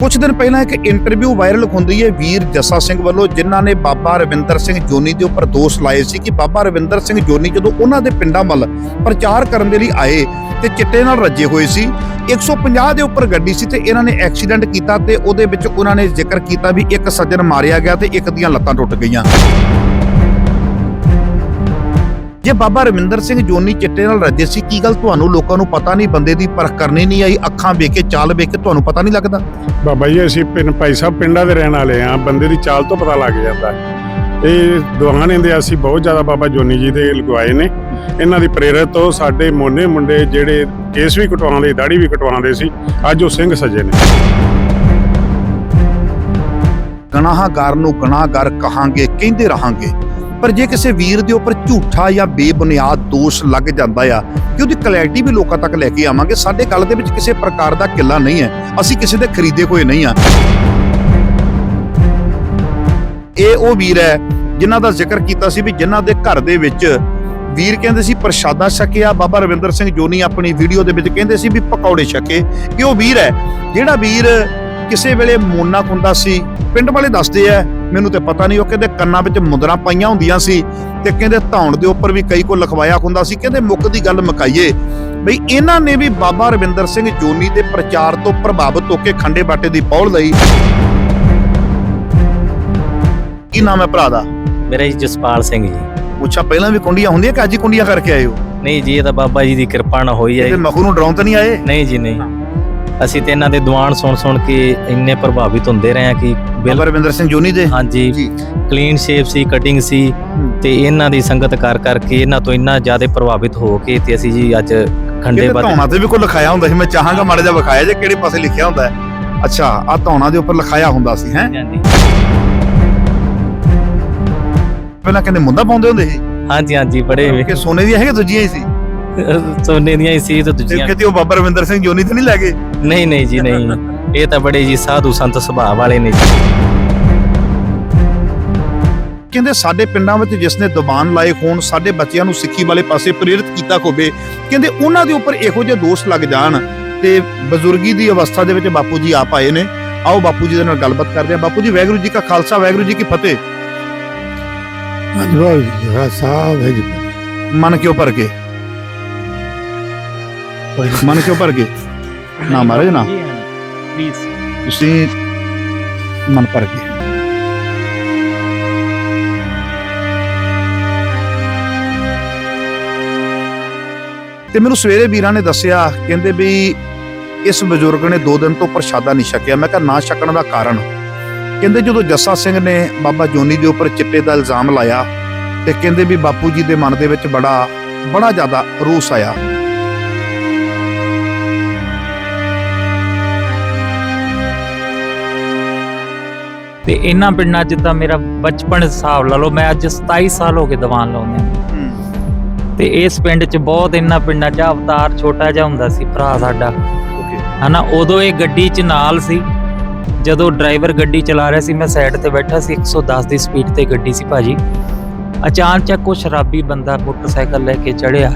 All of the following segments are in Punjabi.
ਕੁਝ ਦਿਨ ਪਹਿਲਾਂ ਇੱਕ ਇੰਟਰਵਿਊ ਵਾਇਰਲ ਹੁੰਦੀ ਹੈ ਵੀਰ ਜੱਸਾ ਸਿੰਘ ਵੱਲੋਂ, ਜਿਨ੍ਹਾਂ ਨੇ ਬਾਬਾ ਰਵਿੰਦਰ ਸਿੰਘ ਜੋਨੀ ਦੇ ਉੱਪਰ ਦੋਸ਼ ਲਾਏ ਸੀ ਕਿ ਬਾਬਾ ਰਵਿੰਦਰ ਸਿੰਘ ਜੋਨੀ ਜਦੋਂ ਉਹਨਾਂ ਦੇ ਪਿੰਡਾਂ ਵੱਲ ਪ੍ਰਚਾਰ ਕਰਨ ਦੇ ਲਈ ਆਏ ਤੇ ਚਿੱਟੇ ਨਾਲ ਰੱਜੇ ਹੋਏ ਸੀ। 150 ਦੇ ਉੱਪਰ ਗੱਡੀ ਸੀ ਤੇ ਇਹਨਾਂ ਨੇ ਐਕਸੀਡੈਂਟ ਕੀਤਾ ਤੇ ਉਹਦੇ ਵਿੱਚ ਉਹਨਾਂ ਨੇ ਜ਼ਿਕਰ ਕੀਤਾ ਵੀ ਇੱਕ ਸੱਜਣ ਮਾਰਿਆ ਗਿਆ ਤੇ ਇੱਕ ਦੀਆਂ ਲੱਤਾਂ ਟੁੱਟ ਗਈਆਂ। ਜੇ ਬਾਬਾ ਰਵਿੰਦਰ ਸਿੰਘ ਜੋਨੀ ਚਿੱਟੇ ਨਾਲ ਰੱਜੇ ਸੀ ਕੀ ਗੱਲ ਤੁਹਾਨੂੰ ਲੋਕਾਂ ਨੂੰ ਪਤਾ ਨਹੀਂ ਬੰਦੇ ਦੀ ਪਰਖ ਕਰਨੀ ਨਹੀਂ ਆਈ ਅੱਖਾਂ ਵੇਖ ਕੇ ਚਾਲ ਵੇਖ ਕੇ ਤੁਹਾਨੂੰ ਪਤਾ ਨਹੀਂ ਲੱਗਦਾ? ਬਾਬਾ ਜੀ ਅਸੀਂ ਪਿੰਡ ਭਾਈ ਸਾਹਿਬ ਪਿੰਡਾਂ ਦੇ ਰਹਿਣ ਵਾਲੇ ਆ ਬੰਦੇ ਦੀ ਚਾਲ ਤੋਂ ਪਤਾ ਲੱਗ ਜਾਂਦਾ। ਇਹ ਦੁਆਨੇ ਦੇ ਅਸੀਂ ਬਹੁਤ ਜ਼ਿਆਦਾ ਬਾਬਾ ਜੋਨੀ ਜੀ ਦੇ ਲਗਵਾਏ ਨੇ। ਇਹਨਾਂ ਦੀ ਪ੍ਰੇਰਿਤ ਤੋਂ ਸਾਡੇ ਮੋਨੇ ਮੁੰਡੇ ਜਿਹੜੇ ਕੇਸ ਵੀ ਕਟਵਾਉਂਦੇ ਦਾੜੀ ਵੀ ਕਟਵਾਉਂਦੇ ਸੀ ਅੱਜ ਉਹ ਸਿੰਘ ਸਜੇ ਨੇ। ਗਨਾਹਗਾਰ ਨੂੰ ਗਨਾਹਗਾਰ ਕਹਾਂਗੇ ਕਹਿੰਦੇ ਰਹਾਂਗੇ। ਪਰ ਜੇ ਕਿਸੇ ਵੀਰ ਦੇ ਉੱਪਰ ਝੂਠਾ ਜਾਂ ਬੇਬੁਨਿਆਦ ਦੋਸ਼ ਲੱਗ ਜਾਂਦਾ ਆ, ਕਿ ਉਹਦੀ ਕਲੈਰਿਟੀ ਵੀ ਲੋਕਾਂ ਤੱਕ ਲੈ ਕੇ ਆਵਾਂਗੇ, ਸਾਡੇ ਗੱਲ ਦੇ ਵਿੱਚ ਕਿਸੇ ਪ੍ਰਕਾਰ ਦਾ ਕਿੱਲਾ ਨਹੀਂ ਹੈ। ਅਸੀਂ ਕਿਸੇ ਦੇ ਖਰੀਦੇ ਹੋਏ ਨਹੀਂ ਆ। ਇਹ ਉਹ ਵੀਰ ਹੈ ਜਿਨ੍ਹਾਂ ਦਾ ਜ਼ਿਕਰ ਕੀਤਾ ਸੀ ਵੀ ਜਿਨ੍ਹਾਂ ਦੇ ਘਰ ਦੇ ਵਿੱਚ ਵੀਰ ਕਹਿੰਦੇ ਸੀ ਪ੍ਰਸ਼ਾਦਾ ਛਕਿਆ, ਬਾਬਾ ਰਵਿੰਦਰ ਸਿੰਘ ਜੋਨੀ ਆਪਣੀ ਵੀਡੀਓ ਦੇ ਵਿੱਚ ਕਹਿੰਦੇ ਸੀ ਵੀ ਪਕੌੜੇ ਛਕੇ। ਇਹ ਉਹ ਵੀਰ ਹੈ ਜਿਹੜਾ ਵੀਰ ਕਿਸੇ ਵੇਲੇ ਮੋਨਾ ਹੁੰਦਾ ਸੀ, ਪਿੰਡ ਵਾਲੇ ਦੱਸਦੇ ਆ ਮੈਨੂੰ ਤੇ ਪਤਾ ਨਹੀਂ ਉਹ ਕਹਿੰਦੇ ਕੰਨਾਂ ਵਿੱਚ ਮੁੰਦਰਾਂ ਪਾਈਆਂ ਹੁੰਦੀਆਂ ਸੀ ਤੇ ਕਹਿੰਦੇ ਧੌਣ ਦੇ ਉੱਪਰ ਵੀ ਕਈ ਕੋ ਲਿਖਵਾਇਆ ਹੁੰਦਾ ਸੀ ਕਹਿੰਦੇ ਮੁੱਕ ਦੀ ਗੱਲ ਮੁਕਾਈਏ। ਬਈ ਇਹਨਾਂ ਨੇ ਵੀ ਬਾਬਾ ਰਵਿੰਦਰ ਸਿੰਘ ਜੋਨੀ ਦੇ ਪ੍ਰਚਾਰ ਤੋਂ ਪ੍ਰਭਾਵਿਤ ਹੋ ਕੇ ਖੰਡੇ ਬਾਟੇ ਦੀ ਪੌਲ ਲਈ। ਕੀ ਨਾਮ ਹੈ ਭਰਾ ਦਾ? ਮੇਰਾ ਜੀ ਜਸਪਾਲ ਸਿੰਘ ਜੀ। ਪੁੱਛਾ ਪਹਿਲਾਂ ਵੀ ਕੁੰਡੀਆਂ ਹੁੰਦੀਆਂ ਕਿ ਅੱਜ ਹੀ ਕੁੰਡੀਆਂ ਕਰਕੇ ਆਏ ਹੋ? ਨਹੀਂ ਜੀ ਇਹ ਤਾਂ ਬਾਬਾ ਜੀ ਦੀ ਕਿਰਪਾ ਨਾਲ ਹੋਈ ਹੈ ਤੇ ਜੀ। ਮਖੂ ਨੂੰ ਡਰਾਉਣ ਤਾਂ ਨਹੀਂ ਆਏ? ਨਹੀਂ ਜੀ ਨਹੀਂ। ਅਸੀਂ ਤੇ ਇਹਨਾਂ ਦੇ ਦੀਵਾਨ ਸੁਣ ਸੁਣ ਕੇ ਇੰਨੇ ਪ੍ਰਭਾਵਿਤ ਹੁੰਦੇ ਰਹੇ ਹਾਂ ਕਿ ਬਿਲ ਸਿੰਘ ਜੋਨੀ ਦੇ? ਹਾਂਜੀ। ਜੀ। ਕਲੀਨ ਸ਼ੇਪ ਸੀ ਕਟਿੰਗ ਸੀ ਤੇ ਇਹਨਾਂ ਦੀ ਸੰਗਤ ਕਰ ਕਰਕੇ ਇਹਨਾਂ ਤੋਂ ਇੰਨਾ ਜ਼ਿਆਦਾ ਪ੍ਰਭਾਵਿਤ ਹੋ ਕੇ ਤੇ ਅਸੀਂ ਜੀ ਅੱਜ ਖੰਡੇ ਬਾਤੇ ਧੌਣਾ ਤੇ ਵੀ ਕੋਈ ਲਿਖਾਇਆ ਹੁੰਦਾ ਸੀ। ਮੈਂ ਚਾਹਾਂਗਾ ਮਾੜਾ ਜਿਹਾ ਵਿਖਾਇਆ ਜੇ ਕਿਹੜੇ ਪਾਸੇ ਲਿਖਿਆ ਹੁੰਦਾ ਹੈ। ਅੱਛਾ ਆ ਧੌਣਾ ਦੇ ਉੱਪਰ ਲਿਖਾਇਆ ਹੁੰਦਾ ਸੀ ਹੈ? ਹਾਂਜੀ। ਪਹਿਲਾਂ ਕਹਿੰਦੇ ਮੁੰਦਾ ਪਾਉਂਦੇ ਹੁੰਦੇ ਸੀ? ਹਾਂਜੀ ਹਾਂਜੀ ਬੜੇ ਕਿ ਸੋਨੇ ਦੀਆਂ ਹੈਗੇ ਦੂਜੀਆਂ ਹੀ ਸੀ। ਸੋਨੇ ਦੀਆਂ ਹੀ ਸੀ ਤੇ ਤੇ ਦੂਜੀਆਂ ਕਿਤੇ ਉਹ ਬਾਬਾ ਰਵਿੰਦਰ ਸਿੰਘ ਜੋਨੀ ਤੇ ਨਹੀਂ ਲੈ ਗਏ? ਨਹੀਂ ਨਹੀਂ ਜੀ ਨਹੀਂ। ਇਹ ਤਾਂ ਬੜੇ ਜੀ ਸਾਧੂ ਸੰਤ ਸੁਭਾਅ ਵਾਲੇ ਨੇ ਜੀ। ਕਹਿੰਦੇ ਸਾਡੇ ਪਿੰਡਾਂ ਵਿੱਚ ਜਿਸ ਨੇ ਦੁਬਾਨ ਲਾਏ ਹੋਣ ਸਾਡੇ ਬੱਚਿਆਂ ਨੂੰ ਸਿੱਖੀ ਵਾਲੇ ਪਾਸੇ ਪ੍ਰੇਰਿਤ ਕੀਤਾ ਹੋਵੇ ਕਹਿੰਦੇ ਉਹਨਾਂ ਦੇ ਉੱਪਰ ਇਹੋ ਜਿਹੇ ਦੋਸ਼ ਲੱਗ ਜਾਣ ਤੇ ਬਜ਼ੁਰਗੀ ਦੀ ਅਵਸਥਾ ਦੇ ਵਿੱਚ ਬਾਪੂ ਜੀ ਆਪ ਆਏ ਨੇ। ਆਓ ਬਾਪੂ ਜੀ ਦੇ ਨਾਲ ਗੱਲਬਾਤ ਕਰਦੇ ਹਾਂ। ਬਾਪੂ ਜੀ ਵਾਹਿਗੁਰੂ ਜੀ ਕਾ ਖਾਲਸਾ ਵਾਹਿਗੁਰੂ ਜੀ ਕੀ ਫਤਿਹ। ਅਨੁਭਵ ਜਿਹੜਾ ਸਾਹਿਬ ਹੈ ਜੀ ਮਨ ਕਿਉਂ ਭਰ ਕੇ ਮਨ ਕਿਉਂ ਭਰ ਕੇ ਨਾ ਮਹਾਰਾਜ ਨਾ। ਪਲੀਜ਼ ਤੁਸੀਂ ਮਨ ਭਰ ਤੇ ਮੈਨੂੰ ਸਵੇਰੇ ਵੀਰਾਂ ਨੇ ਦੱਸਿਆ ਕਹਿੰਦੇ ਵੀ ਇਸ ਬਜ਼ੁਰਗ ਨੇ 2 ਦਿਨ ਤੋਂ ਪ੍ਰਸ਼ਾਦਾ ਨਹੀਂ ਛਕਿਆ। ਮੈਂ ਕਿਹਾ ਨਾ ਛਕਣ ਦਾ ਕਾਰਨ। ਕਹਿੰਦੇ ਜਦੋਂ ਜੱਸਾ ਸਿੰਘ ਨੇ ਬਾਬਾ ਜੋਨੀ ਦੇ ਉੱਪਰ ਚਿੱਟੇ ਦਾ ਇਲਜ਼ਾਮ ਲਾਇਆ ਤੇ ਕਹਿੰਦੇ ਵੀ ਬਾਪੂ ਜੀ ਦੇ ਮਨ ਦੇ ਵਿੱਚ ਬੜਾ ਬੜਾ ਜ਼ਿਆਦਾ ਰੋਸ ਆਇਆ। ਤੇ ਇਹਨਾਂ ਪਿੰਡਾਂ ਤਾਂ ਮੇਰਾ ਬਚਪਨ ਹਿਸਾਬ ਲਾ ਲਓ ਮੈਂ ਅੱਜ 27 ਸਾਲ ਹੋ ਗਏ ਦੀਵਾਨ ਲਾਉਂਦੇ। ਤੇ ਇਸ ਪਿੰਡ 'ਚ ਬਹੁਤ ਇਹਨਾਂ ਪਿੰਡਾਂ 'ਚ ਅਵਤਾਰ ਛੋਟਾ ਜਿਹਾ ਹੁੰਦਾ ਸੀ ਭਰਾ ਸਾਡਾ। ਹਨਾ ਉਦੋਂ ਇਹ ਗੱਡੀ 'ਚ ਨਾਲ ਸੀ। ਜਦੋਂ ਡਰਾਈਵਰ ਗੱਡੀ ਚਲਾ ਰਿਹਾ ਸੀ ਮੈਂ ਸਾਈਡ ਤੇ ਬੈਠਾ ਸੀ 110 ਦੀ ਸਪੀਡ ਤੇ ਗੱਡੀ ਸੀ ਭਾਜੀ। ਅਚਾਨਕ ਕੋ ਸ਼ਰਾਬੀ ਬੰਦਾ ਮੋਟਰਸਾਈਕਲ ਲੈ ਕੇ ਚੜਿਆ।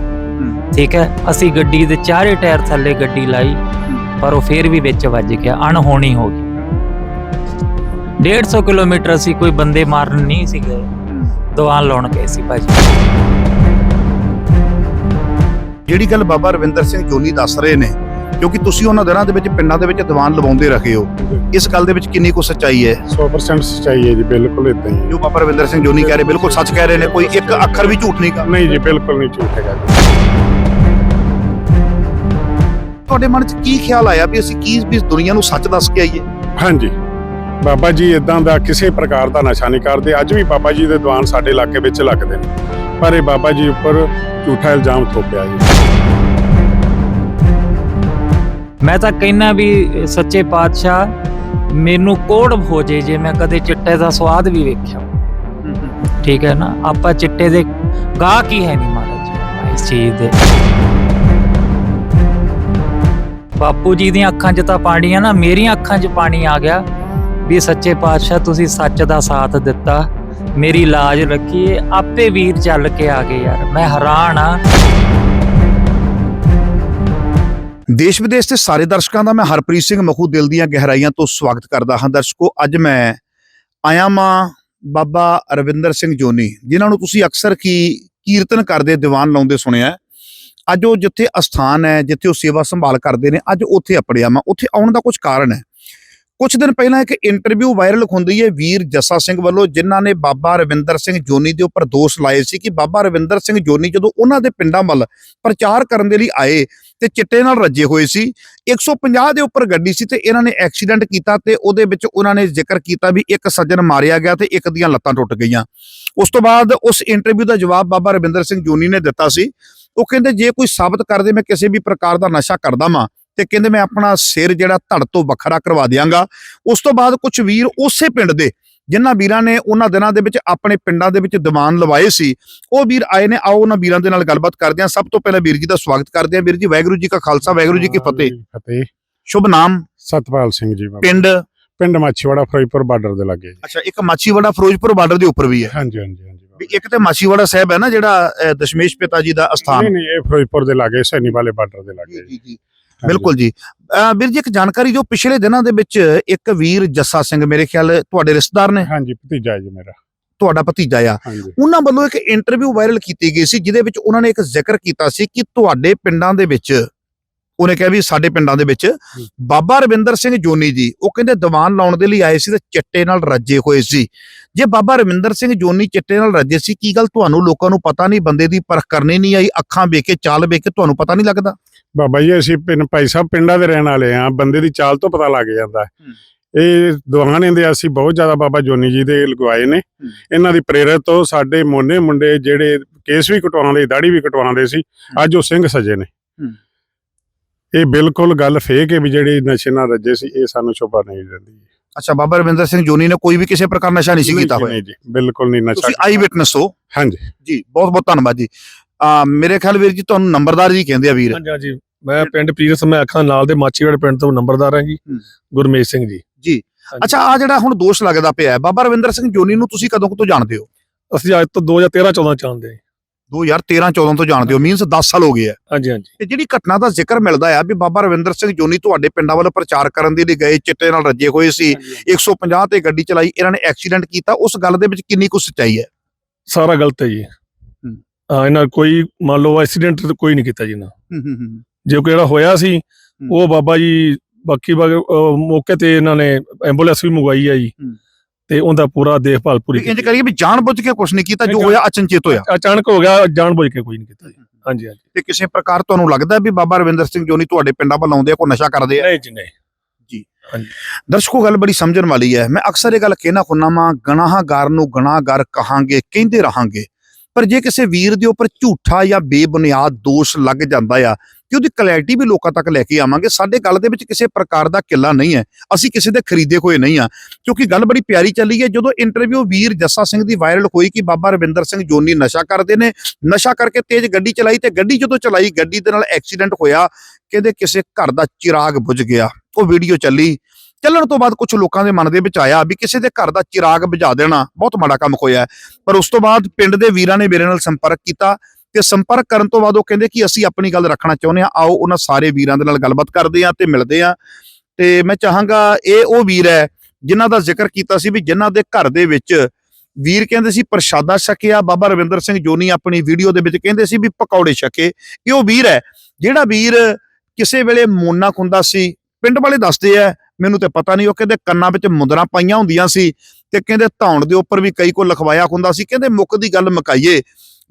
ਠੀਕ ਹੈ ਅਸੀਂ ਗੱਡੀ ਦੇ ਚਾਰੇ ਟਾਇਰ ਥੱਲੇ ਗੱਡੀ ਲਾਈ ਪਰ ਉਹ ਫੇਰ ਵੀ ਵਿੱਚ ਵੱਜ ਗਿਆ ਅਣਹੋਣੀ ਹੋ ਗਈ। 150 ਕਿਲੋਮੀਟਰ ਅਸੀਂ ਕੋਈ ਬੰਦੇ ਮਾਰਨ ਨਹੀਂ ਸੀ ਗਏ ਦੀਵਾਨ ਲਾਉਣ ਗਏ ਸੀ ਭਾਜੀ। ਜਿਹੜੀ ਗੱਲ ਬਾਬਾ ਰਵਿੰਦਰ ਸਿੰਘ ਜੋਨੀ ਦੱਸ ਰਹੇ ਨੇ ਕਿਉਂਕਿ ਤੁਸੀਂ ਉਹਨਾਂ ਦਿਨਾਂ ਦੇ ਵਿੱਚ ਪਿੰਡਾਂ ਦੇ ਵਿੱਚ ਦੀਵਾਨ ਲਵਾਉਂਦੇ ਰਹੇ ਹੋ। ਇਸ ਗੱਲ ਦੇ ਵਿੱਚ ਕਿੰਨੀ ਕੁ ਸੱਚਾਈ ਹੈ? 100% ਸੱਚਾਈ ਹੈ ਜੀ ਬਿਲਕੁਲ ਇਦਾਂ ਹੀ। ਜੋ ਬਾਬਾ ਰਵਿੰਦਰ ਸਿੰਘ ਜੋਨੀ ਕਹਿ ਰਹੇ ਬਿਲਕੁਲ ਸੱਚ ਕਹਿ ਰਹੇ ਨੇ ਕੋਈ ਇੱਕ ਅੱਖਰ ਵੀ ਝੂਠ ਨਹੀਂ ਕਰ ਨਹੀਂ ਜੀ ਬਿਲਕੁਲ ਨਹੀਂ ਝੂਠ ਹੈਗਾ। ਤੁਹਾਡੇ ਮਨ 'ਚ ਕੀ ਖਿਆਲ ਆਇਆ ਵੀ ਅਸੀਂ ਕੀ ਇਸ ਦੁਨੀਆ ਨੂੰ ਸੱਚ ਦੱਸ ਕੇ ਆਈਏ? ਹਾਂਜੀ। ਬਾਬਾ ਜੀ ਇਦਾਂ ਦਾ ਕਿਸੇ ਪ੍ਰਕਾਰ ਦਾ ਨਸ਼ਾ ਨਹੀਂ ਕਰਦੇ। ਅੱਜ ਵੀ ਬਾਬਾ ਜੀ ਦੇ ਦੀਵਾਨ ਸਾਡੇ ਇਲਾਕੇ ਵਿੱਚ ਲੱਗਦੇ ਨੇ। ਪਰ ਇਹ ਬਾਬਾ ਜੀ ਉੱਪਰ ਝੂਠਾ ਇਲਜ਼ਾਮ ਥੋਪਿਆ ਜੀ। ਮੈਂ ਤਾਂ ਕਹਿੰਨਾ ਵੀ, ਸੱਚੇ ਪਾਤਸ਼ਾਹ, ਮੈਨੂੰ ਕੋੜ ਹੋ ਜੇ ਜੇ ਮੈਂ ਕਦੇ ਚਿੱਟੇ ਦਾ ਸਵਾਦ ਵੀ ਵੇਖਿਆ। ਠੀਕ ਹੈ ਨਾ? ਆਪਾਂ ਚਿੱਟੇ ਦੇ ਗਾਹ ਕੀ ਹੈ ਨਹੀਂ ਮਹਾਰਾਜ, ਇਸ ਚੀਜ਼ ਦੇ। ਬਾਪੂ ਜੀ ਦੀਆਂ ਅੱਖਾਂ 'ਚ ਤਾਂ ਪਾਣੀ ਆ ਨਾ, ਮੇਰੀਆਂ ਅੱਖਾਂ 'ਚ ਪਾਣੀ ਆ ਗਿਆ। ਵੀ ਸੱਚੇ ਪਾਤਸ਼ਾਹ, ਤੁਸੀਂ ਸੱਚ ਦਾ ਸਾਥ ਦਿੱਤਾ। ਮੇਰੀ ਲਾਜ ਰੱਖੀਏ ਆਪੇ ਵੀਰ ਚੱਲ ਕੇ ਆ ਗਏ ਯਾਰ। ਮੈਂ ਹੈਰਾਨ ਆ। ਦੇਸ਼ ਵਿਦੇਸ਼ ਦੇ ਸਾਰੇ ਦਰਸ਼ਕਾਂ ਦਾ ਮੈਂ ਹਰਪ੍ਰੀਤ ਸਿੰਘ ਮਖੂ ਦਿਲ ਦੀਆਂ ਗਹਿਰਾਈਆਂ ਤੋਂ ਸਵਾਗਤ ਕਰਦਾ ਹਾਂ। ਦਰਸ਼ਕੋ, ਅੱਜ ਮੈਂ ਆਇਆ ਮਾਂ ਬਾਬਾ ਰਵਿੰਦਰ ਸਿੰਘ ਜੋਨੀ, ਜਿਨ੍ਹਾਂ ਨੂੰ ਤੁਸੀਂ ਅਕਸਰ ਕੀ ਕੀਰਤਨ ਕਰਦੇ, ਦੀਵਾਨ ਲਾਉਂਦੇ ਸੁਣਿਆ ਅੱਜ ਉਹ ਜਿੱਥੇ ਅਸਥਾਨ ਹੈ, ਜਿੱਥੇ ਉਹ ਸੇਵਾ ਸੰਭਾਲ ਕਰਦੇ ਨੇ, ਅੱਜ ਉੱਥੇ ਅਪੜਿਆ ਮੈਂ ਉੱਥੇ ਆਉਣ ਦਾ ਕੁਝ ਕਾਰਨ ਹੈ। ਕੁਝ ਦਿਨ ਪਹਿਲਾਂ ਇੱਕ ਇੰਟਰਵਿਊ ਵਾਇਰਲ ਹੁੰਦੀ ਹੈ ਵੀਰ ਜੱਸਾ ਸਿੰਘ ਵੱਲੋਂ, ਜਿਨ੍ਹਾਂ ਨੇ ਬਾਬਾ ਰਵਿੰਦਰ ਸਿੰਘ ਜੋਨੀ ਦੇ ਉੱਪਰ ਦੋਸ਼ ਲਾਏ ਸੀ ਕਿ ਬਾਬਾ ਰਵਿੰਦਰ ਸਿੰਘ ਜੋਨੀ ਜਦੋਂ ਉਹਨਾਂ ਦੇ ਪਿੰਡਾਂ ਵੱਲ ਪ੍ਰਚਾਰ ਕਰਨ ਦੇ ਲਈ ਆਏ ਤੇ ਚਿੱਟੇ ਨਾਲ ਰੱਜੇ ਹੋਏ ਸੀ 150 ਦੇ ਉੱਪਰ ਗੱਡੀ ਸੀ ਤੇ ਇਹਨਾਂ ਨੇ ਐਕਸੀਡੈਂਟ ਕੀਤਾ ਤੇ ਉਹਦੇ ਵਿੱਚ ਉਹਨਾਂ ਨੇ ਜ਼ਿਕਰ ਕੀਤਾ ਵੀ ਇੱਕ ਸੱਜਣ ਮਾਰਿਆ ਗਿਆ ਤੇ ਇੱਕ ਦੀਆਂ ਲੱਤਾਂ ਟੁੱਟ ਗਈਆਂ। ਉਸ ਤੋਂ ਬਾਅਦ ਉਸ ਇੰਟਰਵਿਊ ਦਾ ਜਵਾਬ ਬਾਬਾ ਰਵਿੰਦਰ ਸਿੰਘ ਜੋਨੀ ਨੇ ਦਿੱਤਾ ਸੀ। ਉਹ ਕਹਿੰਦੇ, ਜੇ ਕੋਈ ਸਾਬਤ ਕਰਦੇ ਮੈਂ ਕਿਸੇ ਵੀ ਪ੍ਰਕਾਰ ਦਾ ਨਸ਼ਾ ਕਰਦਾ ਮਾਂ ਤੇ ਕਹਿੰਦੇ ਮੈਂ ਆਪਣਾ ਸਿਰ ਜਿਹੜਾ ਧੜ ਤੋਂ ਵੱਖਰਾ ਕਰਵਾ ਦਿਆਂਗਾ। ਉਸ ਤੋਂ ਬਾਅਦ ਕੁਝ ਵੀਰ ਉਸੇ ਪਿੰਡ ਦੇ ਜਿਨ੍ਹਾਂ ਵੀਰਾਂ ਨੇ ਉਹਨਾਂ ਦਿਨਾਂ ਦੇ ਵਿੱਚ ਆਪਣੇ ਪਿੰਡਾਂ ਦੇ ਵਿੱਚ ਦੀਵਾਨ ਲਵਾਏ ਸੀ ਉਹ ਵੀਰ ਆਏ ਨੇ ਆਓ ਉਹਨਾਂ ਵੀਰਾਂ ਦੇ ਨਾਲ ਗੱਲਬਾਤ ਕਰਦੇ ਹਾਂ। ਸਭ ਤੋਂ ਪਹਿਲਾਂ ਵੀਰ ਜੀ ਦਾ ਸਵਾਗਤ ਕਰਦੇ ਹਾਂ। ਵੀਰ ਜੀ ਵਾਹਿਗੁਰੂ ਜੀ ਕਾ ਖਾਲਸਾ ਵਾਹਿਗੁਰੂ ਜੀ ਕੀ ਫਤਿਹ। ਫਤਿਹ। ਸ਼ੁਭ ਨਾਮ? ਸਤਪਾਲ ਸਿੰਘ ਜੀ ਪਿੰਡ? ਪਿੰਡ ਮਾਛੀਵਾੜਾ ਫਿਰੋਜ਼ਪੁਰ ਬਾਰਡਰ ਦੇ ਲਾਗੇ ਅੱਛਾ ਇੱਕ ਮਾਛੀਵਾੜਾ ਫਿਰੋਜ਼ਪੁਰ ਬਾਰਡਰ ਦੇ ਉੱਪਰ ਵੀ ਹੈ। ਹਾਂਜੀ ਹਾਂਜੀ ਹਾਂਜੀ ਵੀ ਇੱਕ ਤੇ ਮਾਛੀਵਾੜਾ ਸਾਹਿਬ ਹੈ ਨਾ ਜਿਹੜਾ ਦਸ਼ਮੇਸ਼ ਪਿਤਾ ਜੀ ਦਾ ਨਹੀਂ ਅਸਥਾਨ। ਨਹੀਂ ਇਹ ਫਿਰੋਜ਼ਪੁਰ ਦੇ ਲਾਗੇ ਸੈਣੀ ਵਾਲੇ ਬਾਰਡਰ ਦੇ ਲਾਗੇ ਜੀ ਜੀ। ਬਿਲਕੁਲ ਜੀ। ਵੀਰ ਜੀ ਇੱਕ ਜਾਣਕਾਰੀ ਜੋ ਪਿਛਲੇ ਦਿਨਾਂ ਦੇ ਵਿੱਚ ਇੱਕ ਵੀਰ ਜੱਸਾ ਸਿੰਘ ਮੇਰੇ ਖਿਆਲ ਤੁਹਾਡੇ ਰਿਸ਼ਤੇਦਾਰ ਨੇ? ਹਾਂਜੀ ਭਤੀਜਾ ਜੀ ਮੇਰਾ। ਤੁਹਾਡਾ ਭਤੀਜਾ ਆ। ਉਹਨਾਂ ਵੱਲੋਂ ਇੱਕ ਇੰਟਰਵਿਊ ਵਾਇਰਲ ਕੀਤੀ ਗਈ ਸੀ ਜਿਹਦੇ ਵਿੱਚ ਉਹਨਾਂ ਨੇ ਇੱਕ ਜ਼ਿਕਰ ਕੀਤਾ ਸੀ ਕਿ ਤੁਹਾਡੇ ਪਿੰਡਾਂ ਦੇ ਵਿੱਚ ਉਹਨੇ ਕਿਹਾ ਵੀ ਸਾਡੇ ਪਿੰਡਾਂ ਦੇ ਵਿੱਚ ਬਾਬਾ ਰਵਿੰਦਰ ਸਿੰਘ ਜੋਨੀ ਜੀ ਉਹ ਕਹਿੰਦੇ ਦੀਵਾਨ ਲਾਉਣ ਦੇ ਲਈ ਆਏ ਸੀ ਤੇ ਚਿੱਟੇ ਨਾਲ ਰੱਜੇ ਹੋਏ ਸੀ। ਜੇ ਬਾਬਾ ਰਵਿੰਦਰ ਸਿੰਘ ਜੋਨੀ ਚਿੱਟੇ ਨਾਲ ਰੱਜੇ ਸੀ ਕੀ ਗੱਲ ਤੁਹਾਨੂੰ ਲੋਕਾਂ ਨੂੰ ਪਤਾ ਨਹੀਂ ਬੰਦੇ ਦੀ ਪਰਖ ਕਰਨੀ ਨਹੀਂ ਆਈ ਅੱਖਾਂ ਵੇਖ ਕੇ ਚਾਲ ਵੇਖ ਕੇ ਤੁਹਾਨੂੰ ਪਤਾ ਨਹੀਂ ਲੱਗਦਾ? ਬਾਬਾ ਜੀ ਅਸੀਂ ਪਿੰਡ ਭਾਈ ਸਾਹਿਬ ਪਿੰਡਾਂ ਦੇ ਰਹਿਣ ਵਾਲੇ ਆ ਬੰਦੇ ਦੀ ਚਾਲ ਤੋਂ ਪਤਾ ਲੱਗ ਜਾਂਦਾ। ਇਹ ਦੁਆਨੇ ਦੇ ਅਸੀਂ ਬਹੁਤ ਜ਼ਿਆਦਾ ਬਾਬਾ ਜੋਨੀ ਜੀ ਦੇ ਲਗਵਾਏ ਨੇ। ਇਹਨਾਂ ਦੀ ਪ੍ਰੇਰਿਤ ਤੋਂ ਸਾਡੇ ਮੋਨੇ ਮੁੰਡੇ ਜਿਹੜੇ ਕੇਸ ਵੀ ਕਟਵਾਉਂਦੇ ਦਾੜੀ ਵੀ ਕਟਵਾਉਂਦੇ ਸੀ ਅੱਜ ਉਹ ਸਿੰਘ ਸਜੇ ਨੇ। ਇਹ ਬਿਲਕੁਲ ਗੱਲ ਫੇਕ ਹੈ ਵੀ ਜਿਹੜੇ ਨਸ਼ੇ ਨਾਲ ਰੱਜੇ ਸੀ ਇਹ ਸਾਨੂੰ ਸ਼ੋਭਾ ਨਹੀਂ ਦਿੰਦੀ। ਅੱਛਾ ਬਾਬਾ ਰਵਿੰਦਰ ਸਿੰਘ ਜੋਨੀ ਨੇ ਕੋਈ ਵੀ ਕਿਸੇ ਪ੍ਰਕਾਰ ਨਸ਼ਾ ਨਹੀਂ ਸੀ ਕੀਤਾ ਹੋਇਆ। ਨਹੀਂ ਜੀ ਬਿਲਕੁਲ ਨਹੀਂ ਨਸ਼ਾ ਤੁਸੀਂ ਆਈ ਵਿਟਨੈਸ ਹੋ। ਹਾਂਜੀ। ਜੀ ਬਹੁਤ ਬਹੁਤ ਧੰਨਵਾਦ ਜੀ। ਆ ਮੇਰੇ ਖਿਆਲ ਵੀਰ ਜੀ ਤੁਹਾਨੂੰ ਨੰਬਰਦਾਰ ਜੀ ਕਹਿੰਦੇ ਆ ਵੀਰ। ਹਾਂਜੀ ਹਾਂਜੀ। ਮੈਂ ਪਿੰਡ ਪੀਰ ਸਮੇਂ ਅੱਖਾਂ ਨਾਲ ਦੇ ਮਾਚੀਵਾੜੇ ਪਿੰਡ ਤੋਂ ਨੰਬਰਦਾਰ ਹਾਂ ਜੀ। ਗੁਰਮੇਸ਼ ਸਿੰਘ ਜੀ। ਜੀ। ਅੱਛਾ ਆ ਜਿਹੜਾ ਹੁਣ ਦੋਸ਼ ਲੱਗਦਾ ਪਿਆ ਹੈ ਬਾਬਾ ਰਵਿੰਦਰ ਸਿੰਘ ਜੋਨੀ ਨੂੰ ਤੁਸੀਂ ਕਦੋਂ ਤੋਂ ਜਾਣਦੇ ਹੋ? ਅਸੀਂ ਅੱਜ ਤੋਂ 2013 14 ਚਾਹੁੰਦੇ ਹਾਂ। 2013 14 ਤੋਂ ਜਾਣਦੇ ਹੋ ਮੀਨਸ 10 ਸਾਲ ਹੋ ਗਏ ਆ। ਹਾਂਜੀ ਹਾਂਜੀ। ਤੇ ਜਿਹੜੀ ਘਟਨਾ ਦਾ ਜ਼ਿਕਰ ਮਿਲਦਾ ਆ ਵੀ ਬਾਬਾ ਰਵਿੰਦਰ ਸਿੰਘ ਜੋਨੀ ਤੁਹਾਡੇ ਪਿੰਡਾਂ ਵੱਲ ਪ੍ਰਚਾਰ ਕਰਨ ਦੇ ਲਈ ਗਏ ਚਿੱਟੇ ਨਾਲ ਰੱਜੇ ਹੋਏ ਸੀ 150 ਤੇ ਗੱਡੀ ਚਲਾਈ ਇਹਨਾਂ ਨੇ ਐਕਸੀਡੈਂਟ ਕੀਤਾ ਉਸ ਗੱਲ ਦੇ ਵਿੱਚ ਕਿੰਨੀ ਕੁ ਸੱਚਾਈ ਹੈ? ਸਾਰਾ ਗਲਤ ਹੈ ਜੀ। ਹਾਂ। ਇਹਨਾਂ ਕੋਈ ਮੰਨ ਲਓ ਐਕਸੀਡੈਂਟ ਕੋਈ ਨਹੀਂ ਕੀਤਾ ਜੀ ਨਾ ਜੇ ਕੋਈ ਜਿਹੜਾ ਹੋਇਆ ਸੀ ਉਹ ਬਾਬਾ ਜੀ ਬਾਕੀ ਮੌਕੇ ਤੇ ਇਹਨਾਂ ਨੇ ਐਂਬੂਲੈਂਸ ਵੀ ਮੰਗਵਾਈ ਹੈ ਜੀ। ਹੂੰ। ਤੇ ਉਹਦਾ ਪੂਰਾ ਦੇਖਭਾਲ ਪੂਰੀ ਇੰਜ ਕਰੀਏ ਵੀ ਜਾਣ ਬੁੱਝ ਕੇ ਕੁਝ ਨਹੀਂ ਕੀਤਾ ਜੋ ਹੋਇਆ ਅਚਨਚੇਤ ਹੋਇਆ। ਅਚਾਨਕ ਹੋ ਗਿਆ ਜਾਣ ਬੁੱਝ ਕੇ ਕੋਈ ਨਹੀਂ ਕੀਤਾ ਜੀ। ਹਾਂਜੀ ਹਾਂਜੀ। ਤੇ ਕਿਸੇ ਪ੍ਰਕਾਰ ਤੁਹਾਨੂੰ ਲੱਗਦਾ ਵੀ ਬਾਬਾ ਰਵਿੰਦਰ ਸਿੰਘ ਜੋਨੀ ਤੁਹਾਡੇ ਪਿੰਡਾਂ ਵੱਲ ਆਉਂਦੇ ਆ ਕੋਈ ਨਸ਼ਾ ਕਰਦੇ ਆ? ਨਹੀਂ ਜੀ ਨਹੀਂ। ਦਰਸ਼ਕੋ ਗੱਲ ਬੜੀ ਸਮਝਣ ਵਾਲੀ ਹੈ। ਮੈਂ ਅਕਸਰ ਇਹ ਗੱਲ ਕਹਿਣਾ ਹੁੰਨਾ ਮਾਂ ਗਨਾਹਗਾਰ ਨੂੰ ਗੁਨਾਹਗਾਰ ਕਹਾਂਗੇ ਕਹਿੰਦੇ ਰਹਾਂਗੇ। ਪਰ ਜੇ ਕਿਸੇ ਵੀਰ ਦੇ ਉੱਪਰ ਝੂਠਾ ਜਾਂ ਬੇਬੁਨਿਆਦ ਦੋਸ਼ ਲੱਗ ਜਾਂਦਾ ਆ ਕਿ ਉਹਦੀ ਕਲੈਰਿਟੀ ਵੀ ਲੋਕਾਂ ਤੱਕ ਲੈ ਕੇ ਆਵਾਂਗੇ। ਸਾਡੇ ਗੱਲ ਦੇ ਵਿੱਚ ਕਿਸੇ ਪ੍ਰਕਾਰ ਦਾ ਕਿੱਲਾ ਨਹੀਂ ਹੈ। ਅਸੀਂ ਕਿਸੇ ਦੇ ਖਰੀਦੇ ਹੋਏ ਨਹੀਂ ਆ ਕਿਉਂਕਿ ਗੱਲ ਬੜੀ ਪਿਆਰੀ ਚੱਲੀ ਹੈ। ਜਦੋਂ ਇੰਟਰਵਿਊ ਵੀਰ ਜੱਸਾ ਸਿੰਘ ਦੀ ਵਾਇਰਲ ਹੋਈ ਕਿ ਬਾਬਾ ਰਵਿੰਦਰ ਸਿੰਘ ਜੋਨੀ ਨਸ਼ਾ ਕਰਦੇ ਨੇ, ਨਸ਼ਾ ਕਰਕੇ ਤੇਜ਼ ਗੱਡੀ ਚਲਾਈ ਤੇ ਗੱਡੀ ਜਦੋਂ ਚਲਾਈ, ਗੱਡੀ ਦੇ ਨਾਲ ਐਕਸੀਡੈਂਟ ਹੋਇਆ, ਕਹਿੰਦੇ ਕਿਸੇ ਘਰ ਦਾ ਚਿਰਾਗ ਬੁਝ ਗਿਆ। ਉਹ ਵੀਡੀਓ ਚੱਲੀ। ਚੱਲਣ ਤੋਂ ਬਾਅਦ ਕੁਝ ਲੋਕਾਂ ਦੇ ਮਨ ਦੇ ਵਿੱਚ ਆਇਆ ਵੀ ਕਿਸੇ ਦੇ ਘਰ ਦਾ ਚਿਰਾਗ ਬੁਝਾ ਦੇਣਾ। ਬਹੁਤ ਮਾੜਾ ਕੰਮ ਹੋਇਆ। ਪਰ ਉਸ ਤੋਂ ਬਾਅਦ ਪਿੰਡ ਦੇ ਵੀਰਾਂ ਨੇ ਮੇਰੇ ਨਾਲ ਸੰਪਰਕ ਕੀਤਾ। ਤੇ ਸੰਪਰਕ ਕਰਨ ਤੋਂ ਬਾਅਦ ਉਹ ਕਹਿੰਦੇ ਕਿ ਅਸੀਂ ਆਪਣੀ ਗੱਲ ਰੱਖਣਾ ਚਾਹੁੰਦੇ ਹਾਂ, ਆਓ ਉਹਨਾਂ ਸਾਰੇ ਵੀਰਾਂ ਦੇ ਨਾਲ ਗੱਲਬਾਤ ਕਰਦੇ ਹਾਂ ਤੇ ਮਿਲਦੇ ਹਾਂ। ਤੇ ਮੈਂ ਚਾਹਾਂਗਾ ਇਹ ਉਹ ਵੀਰ ਹੈ ਜਿਨ੍ਹਾਂ ਦਾ ਜ਼ਿਕਰ ਕੀਤਾ ਸੀ ਵੀ ਜਿਨ੍ਹਾਂ ਦੇ ਘਰ ਦੇ ਵਿੱਚ ਵੀਰ ਕਹਿੰਦੇ ਸੀ ਪ੍ਰਸ਼ਾਦਾ ਛਕਿਆ ਬਾਬਾ ਰਵਿੰਦਰ ਸਿੰਘ ਜੋਨੀ ਆਪਣੀ ਵੀਡੀਓ ਦੇ ਵਿੱਚ ਕਹਿੰਦੇ ਸੀ ਵੀ ਪਕੌੜੇ ਛਕੇ। ਇਹ ਉਹ ਵੀਰ ਹੈ ਜਿਹੜਾ ਵੀਰ ਕਿਸੇ ਵੇਲੇ ਮੋਨਾ ਖੁੰਦਾ ਸੀ, ਪਿੰਡ ਵਾਲੇ ਦੱਸਦੇ ਆ, ਮੈਨੂੰ ਤੇ ਪਤਾ ਨਹੀਂ, ਉਹ ਕਹਿੰਦੇ ਕੰਨਾਂ ਵਿੱਚ ਮੁੰਦਰਾਂ ਪਾਈਆਂ ਹੁੰਦੀਆਂ ਸੀ ਤੇ ਕਹਿੰਦੇ ਧੌਣ ਦੇ ਉੱਪਰ ਵੀ ਕਈ ਕੋ ਲਿਖਵਾਇਆ ਹੁੰਦਾ ਸੀ, ਕਹਿੰਦੇ ਮੁੱਕ ਦੀ ਗੱਲ ਮਕਾਈਏ।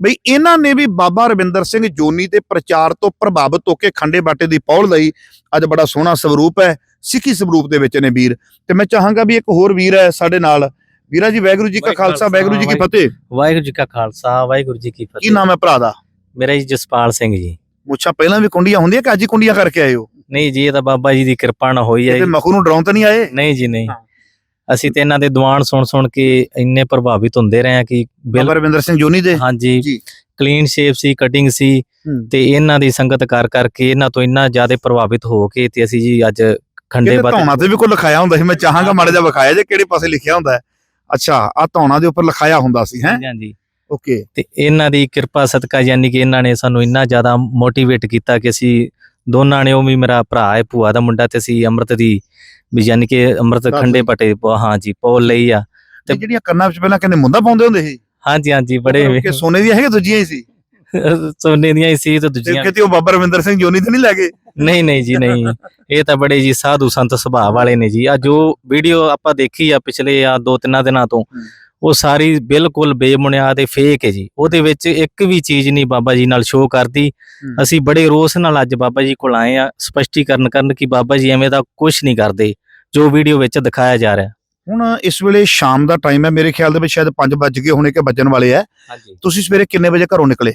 ਬਈ ਇਹਨਾਂ ਨੇ ਵੀ ਬਾਬਾ ਰਵਿੰਦਰ ਸਿੰਘ ਜੋਨੀ ਦੇ ਪ੍ਰਚਾਰ ਤੋਂ ਪ੍ਰਭਾਵਿਤ ਹੋ ਕੇ ਖੰਡੇ ਬਾਟੇ ਦੀ ਪੌਲ ਲਈ ਅੱਜ ਬੜਾ ਸੋਹਣਾ ਸਰੂਪ ਹੈ ਸਿੱਖੀ ਸਰੂਪ ਦੇ ਵਿੱਚ ਨੇ ਵੀਰ। ਤੇ ਮੈਂ ਚਾਹਾਂਗਾ ਵੀ ਇੱਕ ਹੋਰ ਵੀਰ ਹੈ ਸਾਡੇ ਨਾਲ। ਵੀਰਾ ਜੀ ਵਾਹਿਗੁਰੂ ਜੀ ਕਾ ਖਾਲਸਾ ਵਾਹਿਗੁਰੂ ਜੀ ਕੀ ਫਤਿਹ। ਵਾਹਿਗੁਰੂ ਜੀ ਕਾ ਖਾਲਸਾ ਵਾਹਿਗੁਰੂ ਜੀ ਕੀ ਕੀ ਫਤਿਹ ਨਾਮ ਹੈ ਭਰਾ ਦਾ? ਮੇਰਾ ਜੀ ਜਸਪਾਲ ਸਿੰਘ ਜੀ। ਮੁੱਛਾਂ ਪਹਿਲਾਂ ਵੀ ਕੁੰਡੀਆਂ ਹੁੰਦੀਆਂ ਕਿ ਅੱਜ ਹੀ ਕੁੰਡੀਆਂ ਕਰਕੇ ਆਏ ਹੋ? ਨਹੀਂ ਜੀ ਇਹ ਤਾਂ ਬਾਬਾ ਜੀ ਦੀ ਕਿਰਪਾ ਨਾਲ ਹੋਈ ਹੈ ਤੇ ਜੀ। ਮਖੂ ਨੂੰ ਡਰਾਉਣ ਤਾਂ ਨਹੀਂ ਆਏ? ਨਹੀਂ ਜੀ ਨਹੀਂ। ਅਸੀਂ ਤੇ ਇਹਨਾਂ ਦੇ ਦੀਵਾਨ ਸੁਣ ਸੁਣ ਕੇ ਇੰਨੇ ਪ੍ਰਭਾਵਿਤ ਹੁੰਦੇ ਰਹੇ ਹਾਂ ਕਿ ਬਿਲ ਰਵਿੰਦਰ ਸਿੰਘ ਜੋਨੀ ਦੇ? ਹਾਂਜੀ। ਜੀ। ਕਲੀਨ ਸ਼ੇਪ ਸੀ ਕਟਿੰਗ ਸੀ ਹੂੰ। ਤੇ ਇਹਨਾਂ ਦੀ ਸੰਗਤ ਕਰ ਕਰਕੇ ਇਹਨਾਂ ਤੋਂ ਇੰਨਾ ਜ਼ਿਆਦਾ ਪ੍ਰਭਾਵਿਤ ਹੋ ਕੇ ਤੇ ਅਸੀਂ ਜੀ ਅੱਜ ਖੰਡੇ ਕਹਿੰਦੇ ਬਾਤ ਧੌਣਾ ਤੇ ਵੀ ਕੋਈ ਲਿਖਾਇਆ ਹੁੰਦਾ ਸੀ। ਮੈਂ ਚਾਹਾਂਗਾ ਮਾੜਾ ਜਿਹਾ ਵਿਖਾਇਆ ਜੇ ਕਿਹੜੇ ਪਾਸੇ ਲਿਖਿਆ ਹੁੰਦਾ ਹੈ। ਅੱਛਾ ਆ ਧੌਣਾ ਦੇ ਉੱਪਰ ਲਿਖਾਇਆ ਹੁੰਦਾ ਸੀ ਹੈ? ਹਾਂਜੀ ਓਕੇ। ਤੇ ਇਹਨਾਂ ਦੀ ਕਿਰਪਾ ਸਦਕਾ ਯਾਨੀ ਕਿ ਇਹਨਾਂ ਨੇ ਸਾਨੂੰ ਇੰਨਾ ਜ਼ਿਆਦਾ ਮੋਟੀਵੇਟ ਕੀਤਾ ਕਿ ਅਸੀਂ ਦੋਨਾਂ ਨੇ ਉਹ ਵੀ ਮੇਰਾ ਭਰਾ ਹੈ ਭੂਆ ਦਾ ਮੁੰਡਾ ਤੇ ਅਸੀਂ ਅੰਮ੍ਰਿਤ ਦੀ ਵੀ ਯਾਨੀ ਕਿ ਅੰਮ੍ਰਿਤ ਖੰਡੇ। ਪਟੇ ਹਾਂ ਜੀ ਪੋਲ ਲਈ ਆ। ਤੇ ਜਿਹੜੀਆਂ ਕੰਨਾਂ ਵਿੱਚ ਪਹਿਲਾਂ ਕਹਿੰਦੇ ਮੁੰਦਾ ਪਾਉਂਦੇ ਹੁੰਦੇ ਸੀ? ਹਾਂਜੀ ਹਾਂਜੀ ਬੜੇ ਕਿ ਸੋਨੇ ਦੀਆਂ ਹੈਗੇ ਦੂਜੀਆਂ ਹੀ ਸੀ? ਸੋਨੇ ਦੀਆਂ ਹੀ ਸੀ ਤੇ ਦੂਜੀਆਂ ਕਿਤੇ ਉਹ ਬਾਬਾ ਰਵਿੰਦਰ ਸਿੰਘ ਜੋਨੀ ਤੇ ਨਹੀਂ ਲੈ ਗਏ? ਨਹੀਂ ਨਹੀਂ ਜੀ ਨਹੀਂ। ਇਹ ਤਾਂ ਬੜੇ ਜੀ ਸਾਧੂ ਸੰਤ ਸੁਭਾਅ ਵਾਲੇ ਨੇ ਜੀ। ਆ ਜੋ ਵੀਡੀਓ ਆਪਾਂ ਦੇਖੀ ਆ ਪਿਛਲੇ ਆ ਦੋ ਤਿੰਨਾਂ ਦਿਨਾਂ ਤੋਂ। ਉਹ ਸਾਰੀ ਬਿਲਕੁਲ ਬੇਬੁਨਿਆਦ ਤੇ ਫੇਕ ਹੈ ਜੀ। ਉਹਦੇ ਵਿੱਚ ਇੱਕ ਵੀ ਚੀਜ਼ ਨਹੀਂ ਬਾਬਾ ਜੀ ਨਾਲ ਸ਼ੋਅ ਕਰਦੀ। ਅਸੀਂ ਬੜੇ ਰੋਸ ਨਾਲ ਅੱਜ ਬਾਬਾ ਜੀ ਕੋਲ ਆਏ ਆ ਸਪਸ਼ਟੀਕਰਨ ਕਰਨ ਕਿ ਬਾਬਾ ਜੀ ਐਵੇਂ ਦਾ ਕੁਝ ਨਹੀਂ ਕਰਦੇ ਜੋ ਵੀਡੀਓ ਵਿੱਚ ਦਿਖਾਇਆ ਜਾ ਰਿਹਾ। ਹੁਣ ਇਸ ਵੇਲੇ ਸ਼ਾਮ ਦਾ ਟਾਈਮ ਹੈ ਮੇਰੇ ਖਿਆਲ ਦੇ ਵਿੱਚ ਸ਼ਾਇਦ 5 ਵੱਜ ਗਏ ਹੋਣੇ ਕਿ ਵੱਜਣ ਵਾਲੇ ਆ। ਤੁਸੀਂ ਸਵੇਰੇ ਕਿੰਨੇ ਵਜੇ ਘਰੋਂ ਨਿਕਲੇ?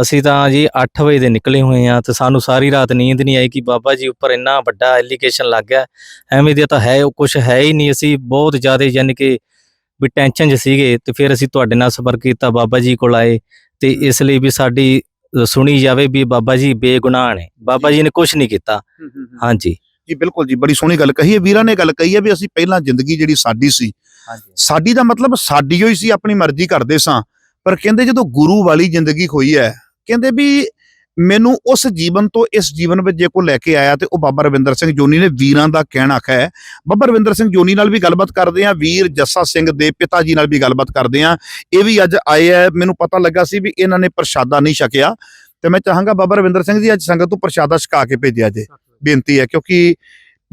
ਅਸੀਂ ਤਾਂ ਜੀ 8 ਵਜੇ ਦੇ ਨਿਕਲੇ ਹੋਏ ਆ ਤੇ ਸਾਨੂੰ ਸਾਰੀ ਰਾਤ ਨੀਂਦ ਨਹੀਂ ਆਈ ਕਿ ਬਾਬਾ ਜੀ ਉੱਪਰ ਇੰਨਾ ਵੱਡਾ ਐਲੀਗੇਸ਼ਨ ਲੱਗ ਗਿਆ। ਐਵੇਂ ਦੀ ਤਾਂ ਹੈ ਉਹ ਕੁਝ ਹੈ ਹੀ ਨਹੀਂ। ਅਸੀਂ ਬਹੁਤ ਜ਼ਿਆਦਾ ਯਾਨੀ ਕਿ ਵੀ ਟੈਨਸ਼ਨ 'ਚ ਸੀਗੇ ਤੇ ਫਿਰ ਅਸੀਂ ਤੁਹਾਡੇ ਨਾਲ ਸੰਪਰਕ ਕੀਤਾ ਬਾਬਾ ਜੀ ਕੋਲ ਆਏ ਤੇ ਇਸ ਲਈ ਵੀ ਸਾਡੀ ਸੁਣੀ ਜਾਵੇ ਵੀ ਬਾਬਾ ਜੀ ਬੇਗੁਨਾਹ ਨੇ। ਬਾਬਾ ਜੀ। ਨੇ ਕੁਝ ਨਹੀਂ ਕੀਤਾ। ਹਾਂਜੀ। ਜੀ ਬਿਲਕੁਲ ਜੀ ਬੜੀ ਸੋਹਣੀ ਗੱਲ ਕਹੀ ਹੈ। ਵੀਰਾਂ ਨੇ ਗੱਲ ਕਹੀ ਹੈ ਵੀ ਅਸੀਂ ਪਹਿਲਾਂ ਜ਼ਿੰਦਗੀ ਜਿਹੜੀ ਸਾਡੀ ਸੀ ਸਾਡੀ ਦਾ ਮਤਲਬ ਸਾਡੀ ਹੋਈ ਸੀ ਆਪਣੀ ਮਰਜ਼ੀ ਕਰਦੇ ਸਾਂ। ਪਰ ਕਹਿੰਦੇ ਜਦੋਂ ਗੁਰੂ ਵਾਲੀ ਜ਼ਿੰਦਗੀ ਹੋਈ ਹੈ ਕਹਿੰਦੇ ਵੀ ਮੈਨੂੰ ਉਸ ਜੀਵਨ ਤੋਂ ਇਸ ਜੀਵਨ ਵਿੱਚ ਜੇ ਕੋ ਲੈ ਕੇ ਆਇਆ ਤੇ ਉਹ ਬਾਬਾ ਰਵਿੰਦਰ ਸਿੰਘ ਜੋਨੀ ਨੇ ਵੀਰਾਂ ਦਾ ਕਹਿਣਾ ਹੈ। ਬਾਬਾ ਰਵਿੰਦਰ ਸਿੰਘ ਜੋਨੀ ਨਾਲ ਵੀ ਗੱਲਬਾਤ ਕਰਦੇ ਆ ਵੀਰ ਜੱਸਾ ਸਿੰਘ ਦੇ ਪਿਤਾ ਜੀ ਨਾਲ ਵੀ ਗੱਲਬਾਤ ਕਰਦੇ ਆ ਇਹ ਵੀ ਅੱਜ ਆਏ ਆ ਮੈਨੂੰ ਪਤਾ ਲੱਗਾ ਸੀ ਵੀ ਇਹਨਾਂ ਨੇ ਪ੍ਰਸ਼ਾਦਾ ਨਹੀਂ ਛਕਿਆ। ਤੇ ਮੈਂ ਚਾਹਾਂਗਾ ਬਾਬਾ ਰਵਿੰਦਰ ਸਿੰਘ ਜੀ ਅੱਜ ਸੰਗਤ ਤੋਂ ਪ੍ਰਸ਼ਾਦਾ ਛਕਾ ਕੇ ਭੇਜਿਆ ਜੇ। ਬੇਨਤੀ ਹੈ ਕਿਉਂਕਿ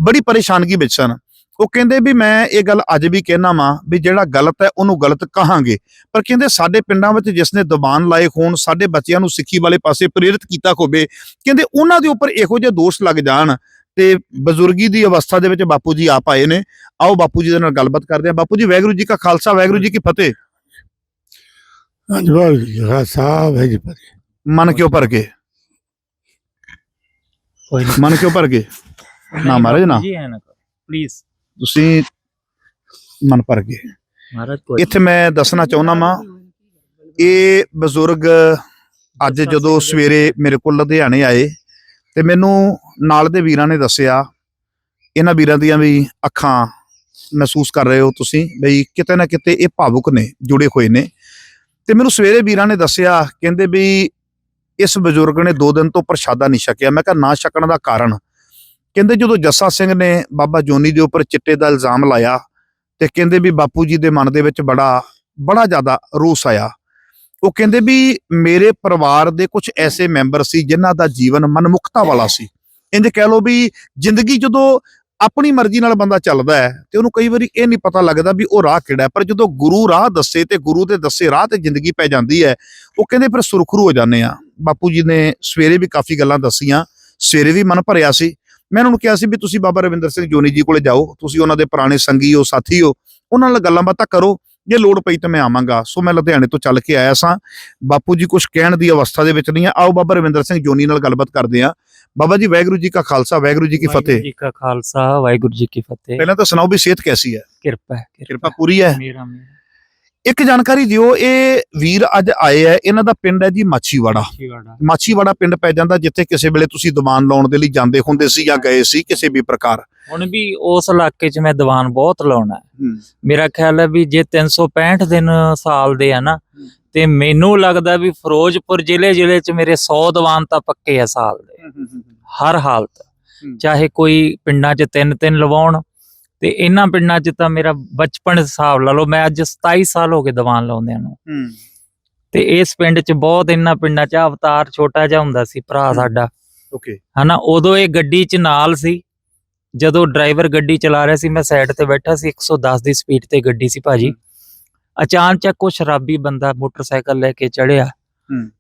ਬੜੀ ਪਰੇਸ਼ਾਨਗੀ ਵਿੱਚ ਸਨ। ਉਹ ਕਹਿੰਦੇ ਵੀ ਮੈਂ ਇਹ ਗੱਲ ਅੱਜ ਵੀ ਕਹਿਣਾ ਵਾਂ ਵੀ ਜਿਹੜਾ ਗਲਤ ਹੈ ਉਹਨੂੰ ਗਲਤ ਕਹਾਂਗੇ। ਪਰ ਕਹਿੰਦੇ ਸਾਡੇ ਪਿੰਡਾਂ ਵਿੱਚ ਜਿਸ ਨੇ ਦਬਾਨ ਲਾਏ ਹੋਣ ਸਾਡੇ ਬੱਚਿਆਂ ਨੂੰ ਸਿੱਖੀ ਵਾਲੇ ਪਾਸੇ ਪ੍ਰੇਰਿਤ ਕੀਤਾ ਹੋਵੇ ਕਹਿੰਦੇ ਉਹਨਾਂ ਦੇ ਉੱਪਰ ਇਹੋ ਜਿਹੇ ਦੋਸ਼ ਲੱਗ ਜਾਣ ਤੇ ਬਜ਼ੁਰਗੀ ਦੀ ਅਵਸਥਾ ਦੇ ਵਿੱਚ ਬਾਪੂ ਜੀ ਆਪ ਆਏ ਨੇ। ਆਓ ਬਾਪੂ ਜੀ ਦੇ ਨਾਲ ਗੱਲਬਾਤ ਕਰਦੇ ਹਾਂ। ਬਾਪੂ ਜੀ ਵਾਹਿਗੁਰੂ ਜੀ ਕਾ ਖਾਲਸਾ ਵਾਹਿਗੁਰੂ ਜੀ ਕੀ ਫਤਿਹ। ਹਾਂਜੀ ਵਾਹਿਗੁਰੂ ਜੀ ਕਾ ਖਾਲਸਾ ਵਾਹਿਗੁਰੂ ਜੀ ਕੀ ਫਤਿਹ। ਮਨ ਕਿਉਂ ਭਰ ਕੋਈ ਮਨ ਕਿਉਂ ਭਰ ਗਏ? ਨਾ ਮਹਾਰਾਜ ਨਾ। ਜੀ ਐ ਨਾ ਪਲੀਜ਼ ਤੁਸੀਂ ਮਨ ਭਰ ਗਏ। ਮਹਾਰਾਜ ਕੋਈ ਇੱਥੇ ਮੈਂ ਦੱਸਣਾ ਚਾਹੁੰਦਾ ਵਾਂ ਇਹ ਬਜ਼ੁਰਗ ਅੱਜ ਜਦੋਂ ਸਵੇਰੇ ਮੇਰੇ ਕੋਲ ਲੁਧਿਆਣੇ ਆਏ ਤੇ ਮੈਨੂੰ ਨਾਲ ਦੇ ਵੀਰਾਂ ਨੇ ਦੱਸਿਆ ਇਹਨਾਂ ਵੀਰਾਂ ਦੀਆਂ ਵੀ ਅੱਖਾਂ ਮਹਿਸੂਸ ਕਰ ਰਹੇ ਹੋ ਤੁਸੀਂ ਬਈ ਕਿਤੇ ਨਾ ਕਿਤੇ ਇਹ ਭਾਵੁਕ ਨੇ ਜੁੜੇ ਹੋਏ ਨੇ। ਤੇ ਮੈਨੂੰ ਸਵੇਰੇ ਵੀਰਾਂ ਨੇ ਦੱਸਿਆ ਕਹਿੰਦੇ ਵੀ ਇਸ ਬਜ਼ੁਰਗ ਨੇ 2 ਦਿਨ ਤੋਂ ਪ੍ਰਸ਼ਾਦਾ ਨਹੀਂ ਛਕਿਆ। ਮੈਂ ਕਿਹਾ ਨਾ ਛਕਣ ਦਾ ਕਾਰਨ ਕਹਿੰਦੇ ਜਦੋਂ ਜੱਸਾ ਸਿੰਘ ਨੇ ਬਾਬਾ ਜੋਨੀ ਦੇ ਉੱਪਰ ਚਿੱਟੇ ਦਾ ਇਲਜ਼ਾਮ ਲਾਇਆ ਤੇ ਕਹਿੰਦੇ ਵੀ ਬਾਪੂ ਜੀ ਦੇ ਮਨ ਦੇ ਵਿੱਚ ਬੜਾ ਬੜਾ ਜ਼ਿਆਦਾ ਰੋਸ ਆਇਆ। ਉਹ ਕਹਿੰਦੇ ਵੀ ਮੇਰੇ ਪਰਿਵਾਰ ਦੇ ਕੁਝ ਐਸੇ ਮੈਂਬਰ ਸੀ ਜਿਨ੍ਹਾਂ ਦਾ ਜੀਵਨ ਮਨਮੁਖਤਾ ਵਾਲਾ ਸੀ। ਇੰਜ ਕਹਿ ਲਓ ਵੀ ਜ਼ਿੰਦਗੀ ਜਦੋਂ ਆਪਣੀ ਮਰਜ਼ੀ ਨਾਲ ਬੰਦਾ ਚੱਲਦਾ ਹੈ ਤੇ ਉਹਨੂੰ ਕਈ ਵਾਰੀ ਇਹ ਨਹੀਂ ਪਤਾ ਲੱਗਦਾ ਵੀ ਉਹ ਰਾਹ ਕਿਹੜਾ ਹੈ, ਪਰ ਜਦੋਂ ਗੁਰੂ ਰਾਹ ਦੱਸੇ ਤੇ ਗੁਰੂ ਦੇ ਦੱਸੇ ਰਾਹ ਤੇ ਜ਼ਿੰਦਗੀ ਪੈ ਜਾਂਦੀ ਹੈ, ਉਹ ਕਹਿੰਦੇ ਫਿਰ ਸੁਰਖਰੂ ਹੋ ਜਾਂਦੇ ਆ ਬਾਪੂ ਜੀ ਨੇ ਸਵੇਰੇ ਵੀ ਕਾਫੀ ਗੱਲਾਂ ਦੱਸੀਆਂ, ਸਵੇਰੇ ਵੀ ਮਨ ਭਰਿਆ ਸੀ। ਮੈਂ ਉਹਨਾਂ ਨੂੰ ਕਿਹਾ ਸੀ ਵੀ ਤੁਸੀਂ ਬਾਬਾ ਰਵਿੰਦਰ ਸਿੰਘ ਜੋਨੀ ਜੀ ਕੋਲੇ ਜਾਓ ਤੁਸੀਂ ਉਹਨਾਂ ਦੇ ਪੁਰਾਣੇ ਸੰਗੀ ਹੋ ਸਾਥੀ ਹੋ ਉਹਨਾਂ ਨਾਲ ਗੱਲਾਂ ਬਾਤਾਂ ਕਰੋ ਜੇ ਲੋੜ ਪਈ ਤਾਂ ਮੈਂ ਆਵਾਂਗਾ। ਸੋ ਮੈਂ ਲੁਧਿਆਣੇ ਤੋਂ ਚੱਲ ਕੇ ਆਇਆ ਸਾਂ। ਬਾਪੂ ਜੀ ਕੁਝ ਕਹਿਣ ਦੀ ਅਵਸਥਾ ਦੇ ਵਿੱਚ ਨਹੀਂ ਆ। ਆਓ ਬਾਬਾ ਰਵਿੰਦਰ ਸਿੰਘ ਜੋਨੀ ਨਾਲ ਗੱਲਬਾਤ ਕਰਦੇ ਆ ਬਾਬਾ ਜੀ ਵਾਹਿਗੁਰੂ ਜੀ ਕਾ ਖਾਲਸਾ ਵਾਹਿਗੁਰੂ ਜੀ ਕੀ ਫਤਿਹ। ਜੀ ਕਾ ਖਾਲਸਾ ਵਾਹਿਗੁਰੂ ਜੀ ਕੀ ਫਤਿਹ। ਪਹਿਲਾਂ ਤਾਂ ਸੁਣਾਓ ਵੀ ਸਿਹਤ ਕੈਸੀ ਹੈ? ਕਿਰਪਾ ਕਿਰਪਾ ਪੂਰੀ ਹੈ? ਮੇਰਾ ਮੇਰਾ ਇੱਕ ਜਾਣਕਾਰੀ ਦਿਓ ਇਹ ਵੀਰ ਅੱਜ ਆਏ ਆ ਇਹਨਾਂ ਦਾ ਪਿੰਡ ਹੈ ਜੀ ਮਾਛੀਵਾੜਾ। ਮਾਛੀਵਾੜਾ। ਪਿੰਡ ਪੈ ਜਾਂਦਾ ਜਿੱਥੇ ਕਿਸੇ ਵੇਲੇ ਤੁਸੀਂ ਦੀਵਾਨ ਲਾਉਣ ਦੇ ਲਈ ਜਾਂਦੇ ਹੁੰਦੇ ਸੀ ਜਾਂ ਗਏ ਸੀ ਕਿਸੇ ਵੀ ਪ੍ਰਕਾਰ? ਹੁਣ ਵੀ ਉਸ ਇਲਾਕੇ 'ਚ ਮੈਂ ਦੀਵਾਨ ਬਹੁਤ ਲਾਉਣਾ। ਮੇਰਾ ਖਿਆਲ ਹੈ ਵੀ ਜੇ 365 ਦਿਨ ਸਾਲ ਦੇ ਆ ਨਾ ਤੇ ਮੈਨੂੰ ਲੱਗਦਾ ਵੀ ਫਿਰੋਜ਼ਪੁਰ ਜ਼ਿਲ੍ਹੇ ਜ਼ਿਲ੍ਹੇ 'ਚ ਮੇਰੇ 100 ਦੀਵਾਨ ਤਾਂ ਪੱਕੇ ਆ ਸਾਲ ਦੇ। ਹਰ ਹਾਲਤ। ਚਾਹੇ ਕੋਈ ਪਿੰਡਾਂ 'ਚ ਤਿੰਨ ਤਿੰਨ ਲਵਾਉਣ ਤੇ ਇਹਨਾਂ ਪਿੰਡਾਂ 'ਚ ਤਾਂ ਮੇਰਾ ਬਚਪਨ ਹਿਸਾਬ ਲਾ ਲਓ ਮੈਂ ਅੱਜ 27 ਸਾਲ ਹੋ ਗਏ ਦੀਵਾਨ ਲਾਉਂਦਿਆਂ ਨੂੰ। ਤੇ ਇਸ ਪਿੰਡ 'ਚ ਬਹੁਤ ਇਹਨਾਂ ਪਿੰਡਾਂ 'ਚ ਅਵਤਾਰ ਛੋਟਾ ਜਿਹਾ ਹੁੰਦਾ ਸੀ ਭਰਾ। ਸਾਡਾ। ਓਕੇ। ਹਨਾ ਉਦੋਂ ਇਹ ਗੱਡੀ 'ਚ ਨਾਲ ਸੀ। ਜਦੋਂ ਡਰਾਈਵਰ ਗੱਡੀ ਚਲਾ ਰਿਹਾ ਸੀ ਮੈਂ ਸਾਈਡ ਤੇ ਬੈਠਾ ਸੀ 110 ਦੀ ਸਪੀਡ ਤੇ ਗੱਡੀ ਸੀ ਭਾਜੀ। ਅਚਾਨਚਕ ਉਹ ਸ਼ਰਾਬੀ ਬੰਦਾ ਮੋਟਰਸਾਈਕਲ ਲੈ ਕੇ ਚੜਿਆ।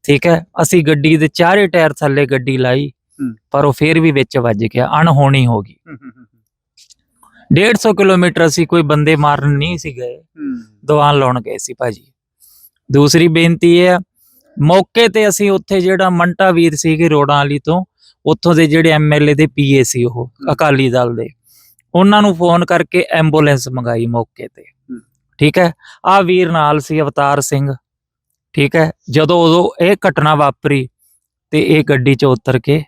ਠੀਕ ਹੈ ਅਸੀਂ ਗੱਡੀ ਦੇ ਚਾਰੇ ਟਾਇਰ ਥੱਲੇ ਗੱਡੀ ਲਾਈ। ਪਰ ਉਹ ਫੇਰ ਵੀ ਵਿੱਚ ਵੱਜ ਗਿਆ ਅਣਹੋਣੀ ਹੋ ਗਈ। 150 ਕਿਲੋਮੀਟਰ ਅਸੀਂ ਕੋਈ ਬੰਦੇ ਮਾਰਨ ਨਹੀਂ ਸੀ ਗਏ। ਦੀਵਾਨ ਲਾਉਣ ਗਏ ਸੀ ਭਾਜੀ। ਦੂਸਰੀ ਬੇਨਤੀ ਇਹ ਆ ਮੌਕੇ ਤੇ ਅਸੀਂ ਉੱਥੇ ਜਿਹੜਾ ਮੰਟਾ ਵੀਰ ਸੀਗੇ ਰੋੜਾਂ ਵਾਲੀ ਤੋਂ ਉੱਥੋਂ ਦੇ ਜਿਹੜੇ ਐਮਐਲਏ ਦੇ ਪੀਏ ਸੀ ਉਹ ਅਕਾਲੀ ਦਲ ਦੇ। ਉਹਨਾਂ ਨੂੰ ਫੋਨ ਕਰਕੇ ਐਂਬੂਲੈਂਸ ਮੰਗਾਈ ਮੌਕੇ ਤੇ। ਠੀਕ ਹੈ? ਆ ਵੀਰ ਨਾਲ ਸੀ ਅਵਤਾਰ ਸਿੰਘ। ਠੀਕ ਹੈ? ਜਦੋਂ ਉਦੋਂ ਇਹ ਘਟਨਾ ਵਾਪਰੀ ਤੇ ਇਹ ਗੱਡੀ 'ਚ ਉਤਰ ਕੇ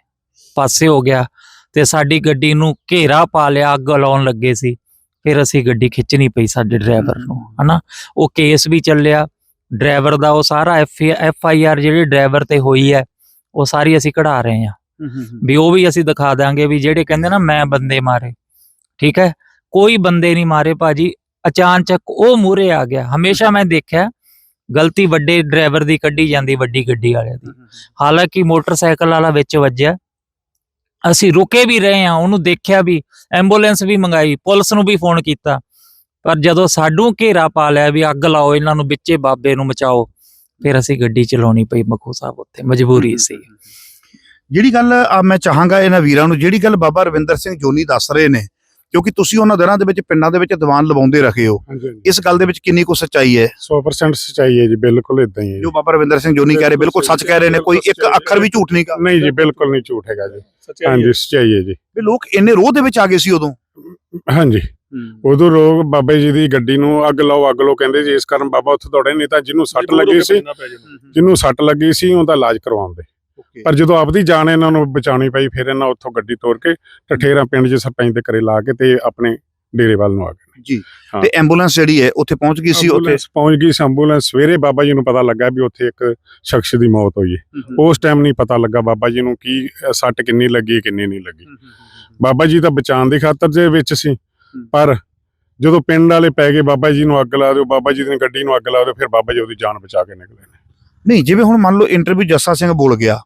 ਪਾਸੇ ਹੋ ਗਿਆ। ਤੇ ਸਾਡੀ ਗੱਡੀ ਨੂੰ ਘੇਰਾ ਪਾ ਲਿਆ ਅੱਗ ਲਾਉਣ ਲੱਗੇ ਸੀ। ਫਿਰ ਅਸੀਂ ਗੱਡੀ ਖਿੱਚਣੀ ਪਈ ਸਾਡੇ ਡਰਾਈਵਰ ਨੂੰ ਹਨਾ? ਉਹ ਕੇਸ ਵੀ ਚੱਲਿਆ। ਡਰਾਈਵਰ ਦਾ ਉਹ ਸਾਰਾ ਐਫ ਆਈ ਆਰ ਜਿਹੜੀ ਡਰਾਈਵਰ ਤੇ ਹੋਈ ਹੈ ਉਹ ਸਾਰੀ ਅਸੀਂ ਕਢਾ ਰਹੇ ਹਾਂ। ਵੀ ਉਹ ਵੀ ਅਸੀਂ ਦਿਖਾ ਦਾਂਗੇ ਵੀ ਜਿਹੜੇ ਕਹਿੰਦੇ ਨਾ ਮੈਂ ਬੰਦੇ ਮਾਰੇ ਠੀਕ ਹੈ? ਕੋਈ ਬੰਦੇ ਨਹੀਂ ਮਾਰੇ ਭਾਜੀ। ਅਚਾਨਚਕ ਉਹ ਮੂਰੇ ਆ ਗਿਆ। ਹਮੇਸ਼ਾ ਮੈਂ ਦੇਖਿਆ ਗਲਤੀ ਵੱਡੇ ਡਰਾਈਵਰ ਦੀ ਕੱਢੀ ਜਾਂਦੀ ਵੱਡੀ ਗੱਡੀ ਵਾਲਿਆਂ ਦੀ। ਹਾਲਾਂਕਿ ਮੋਟਰਸਾਈਕਲ ਵਾਲਾ ਵਿੱਚ ਵੱਜਿਆ। ਅਸੀਂ ਰੁਕੇ ਵੀ ਰਹੇ ਹਾਂ ਉਹਨੂੰ ਦੇਖਿਆ ਵੀ ਐਂਬੂਲੈਂਸ ਵੀ ਮੰਗਾਈ ਪੁਲਿਸ ਨੂੰ ਵੀ ਫੋਨ ਕੀਤਾ। ਪਰ ਜਦੋਂ ਸਾਡੂ ਘੇਰਾ ਪਾ ਲਿਆ ਵੀ ਅੱਗ ਲਾਓ ਇਹਨਾਂ ਨੂੰ ਵਿੱਚੇ ਬਾਬੇ ਨੂੰ ਮਚਾਓ ਫਿਰ ਅਸੀਂ ਗੱਡੀ ਚਲਾਉਣੀ ਪਈ ਮਖੂ ਸਾਹਿਬ ਉੱਥੇ ਮਜਬੂਰੀ ਸੀ। ਜਿਹੜੀ ਗੱਲ ਆ ਮੈਂ ਚਾਹਾਂਗਾ ਇਹਨਾਂ ਵੀਰਾਂ ਨੂੰ ਜਿਹੜੀ ਗੱਲ ਬਾਬਾ ਰਵਿੰਦਰ ਸਿੰਘ ਜੋਨੀ ਦੱਸ ਰਹੇ ਨੇ ਕਿਉਂਕਿ ਤੁਸੀਂ ਉਹਨਾਂ ਦਿਨਾਂ ਦੇ ਵਿੱਚ ਪਿੰਡਾਂ ਦੇ ਵਿੱਚ ਦੀਵਾਨ ਲਵਾਉਂਦੇ ਰਹੇ ਹੋ। ਹਾਂਜੀ ਹਾਂਜੀ। ਇਸ ਗੱਲ ਦੇ ਵਿੱਚ ਕਿੰਨੀ ਕੁ ਸੱਚਾਈ ਹੈ? 100% ਸਚਾਈ ਹੈ ਜੀ ਬਿਲਕੁਲ ਇਦਾਂ ਹੀ ਹੈ ਜੀ। ਜੋ ਬਾਬਾ ਰਵਿੰਦਰ ਸਿੰਘ ਜੋਨੀ ਕਹਿ ਰਹੇ ਬਿਲਕੁਲ ਸੱਚ ਕਹਿ ਰਹੇ ਨੇ ਕੋਈ ਇੱਕ ਅੱਖਰ ਵੀ ਝੂਠ ਨਹੀਂ ਗਾ। ਨਹੀਂ ਜੀ ਬਿਲਕੁਲ ਨਹੀਂ ਝੂਠ ਹੈਗਾ ਜੀ। ਹਾਂਜੀ ਸਚਾਈ ਹੈ ਜੀ। ਵੀ ਲੋਕ ਇੰਨੇ ਰੋਹ ਦੇ ਵਿੱਚ ਆ ਗਏ ਸੀ ਉਦੋਂ? ਹਾਂਜੀ। ਉਦੋਂ ਲੋਕ ਬਾਬੇ ਜੀ ਦੀ ਗੱਡੀ ਨੂੰ ਅੱਗ ਲਾਓ ਅੱਗ ਲਾਓ ਕਹਿੰਦੇ ਜੀ ਇਸ ਕਾਰਨ ਬਾਬਾ ਉੱਥੇ ਦੌੜੇ ਨਹੀਂ ਤਾਂ ਜਿਹਨੂੰ ਸੱਟ ਲੱਗੀ ਸੀ ਜਿਹਨੂੰ ਸੱਟ ਲੱਗੀ ਸੀ ਉਹਦਾ ਇਲਾਜ ਕਰਵਾਉਂਦੇ। ਪਰ ਜਦੋਂ ਆਪਦੀ ਜਾਨ ਇਹਨਾਂ ਨੂੰ ਬਚਾਉਣੀ ਪਈ ਫਿਰ ਇਹਨਾਂ ਉੱਥੋਂ ਗੱਡੀ ਤੋੜ ਕੇ ਟਠੇਰਾ ਪਿੰਡ 'ਚ ਸਰਪੰਚ ਦੇ ਘਰੇ ਲਾ ਕੇ ਤੇ ਆਪਣੇ ਡੇਰੇ ਵੱਲ ਨੂੰ ਆ ਗਏ। ਜੀ। ਤੇ ਐਂਬੂਲੈਂਸ ਜਿਹੜੀ ਹੈ ਉੱਥੇ ਪਹੁੰਚ ਗਈ ਸੀ ਉੱਥੇ? ਪਹੁੰਚ ਗਈ ਐਂਬੂਲੈਂਸ ਸਵੇਰੇ ਬਾਬਾ ਜੀ ਨੂੰ ਪਤਾ ਲੱਗਾ ਵੀ ਉੱਥੇ ਇੱਕ ਸ਼ਖਸ ਦੀ ਮੌਤ ਹੋਈ ਹੈ। ਉਸ ਟਾਈਮ ਨਹੀਂ ਪਤਾ ਲੱਗਾ ਬਾਬਾ ਜੀ ਨੂੰ ਕੀ ਸੱਟ ਕਿੰਨੀ ਲੱਗੀ ਕਿੰਨੀ ਨਹੀਂ ਲੱਗੀ। ਬਾਬਾ ਜੀ ਤਾਂ ਬਚਾਉਣ ਦੀ ਖਾਤਰ ਦੇ ਵਿੱਚ ਸੀ ਪਰ ਜਦੋਂ ਪਿੰਡ ਵਾਲੇ ਪੈ ਗਏ ਬਾਬਾ ਜੀ ਨੂੰ ਅੱਗ ਲਾ ਦਿਓ ਬਾਬਾ ਜੀ ਦੀ ਗੱਡੀ ਨੂੰ ਅੱਗ ਲਾ ਦਿਓ ਫਿਰ ਬਾਬਾ ਜੀ ਉਹਦੀ ਜਾਨ ਬਚਾ ਕੇ ਨਿਕਲੇ ਨੇ। ਨਹੀਂ ਜਿਵੇਂ ਹੁਣ ਮੰਨ ਲਓ ਇੰਟਰਵਿਊ ਜੱਸਾ ਸਿੰਘ ਬੋਲ ਗਿਆ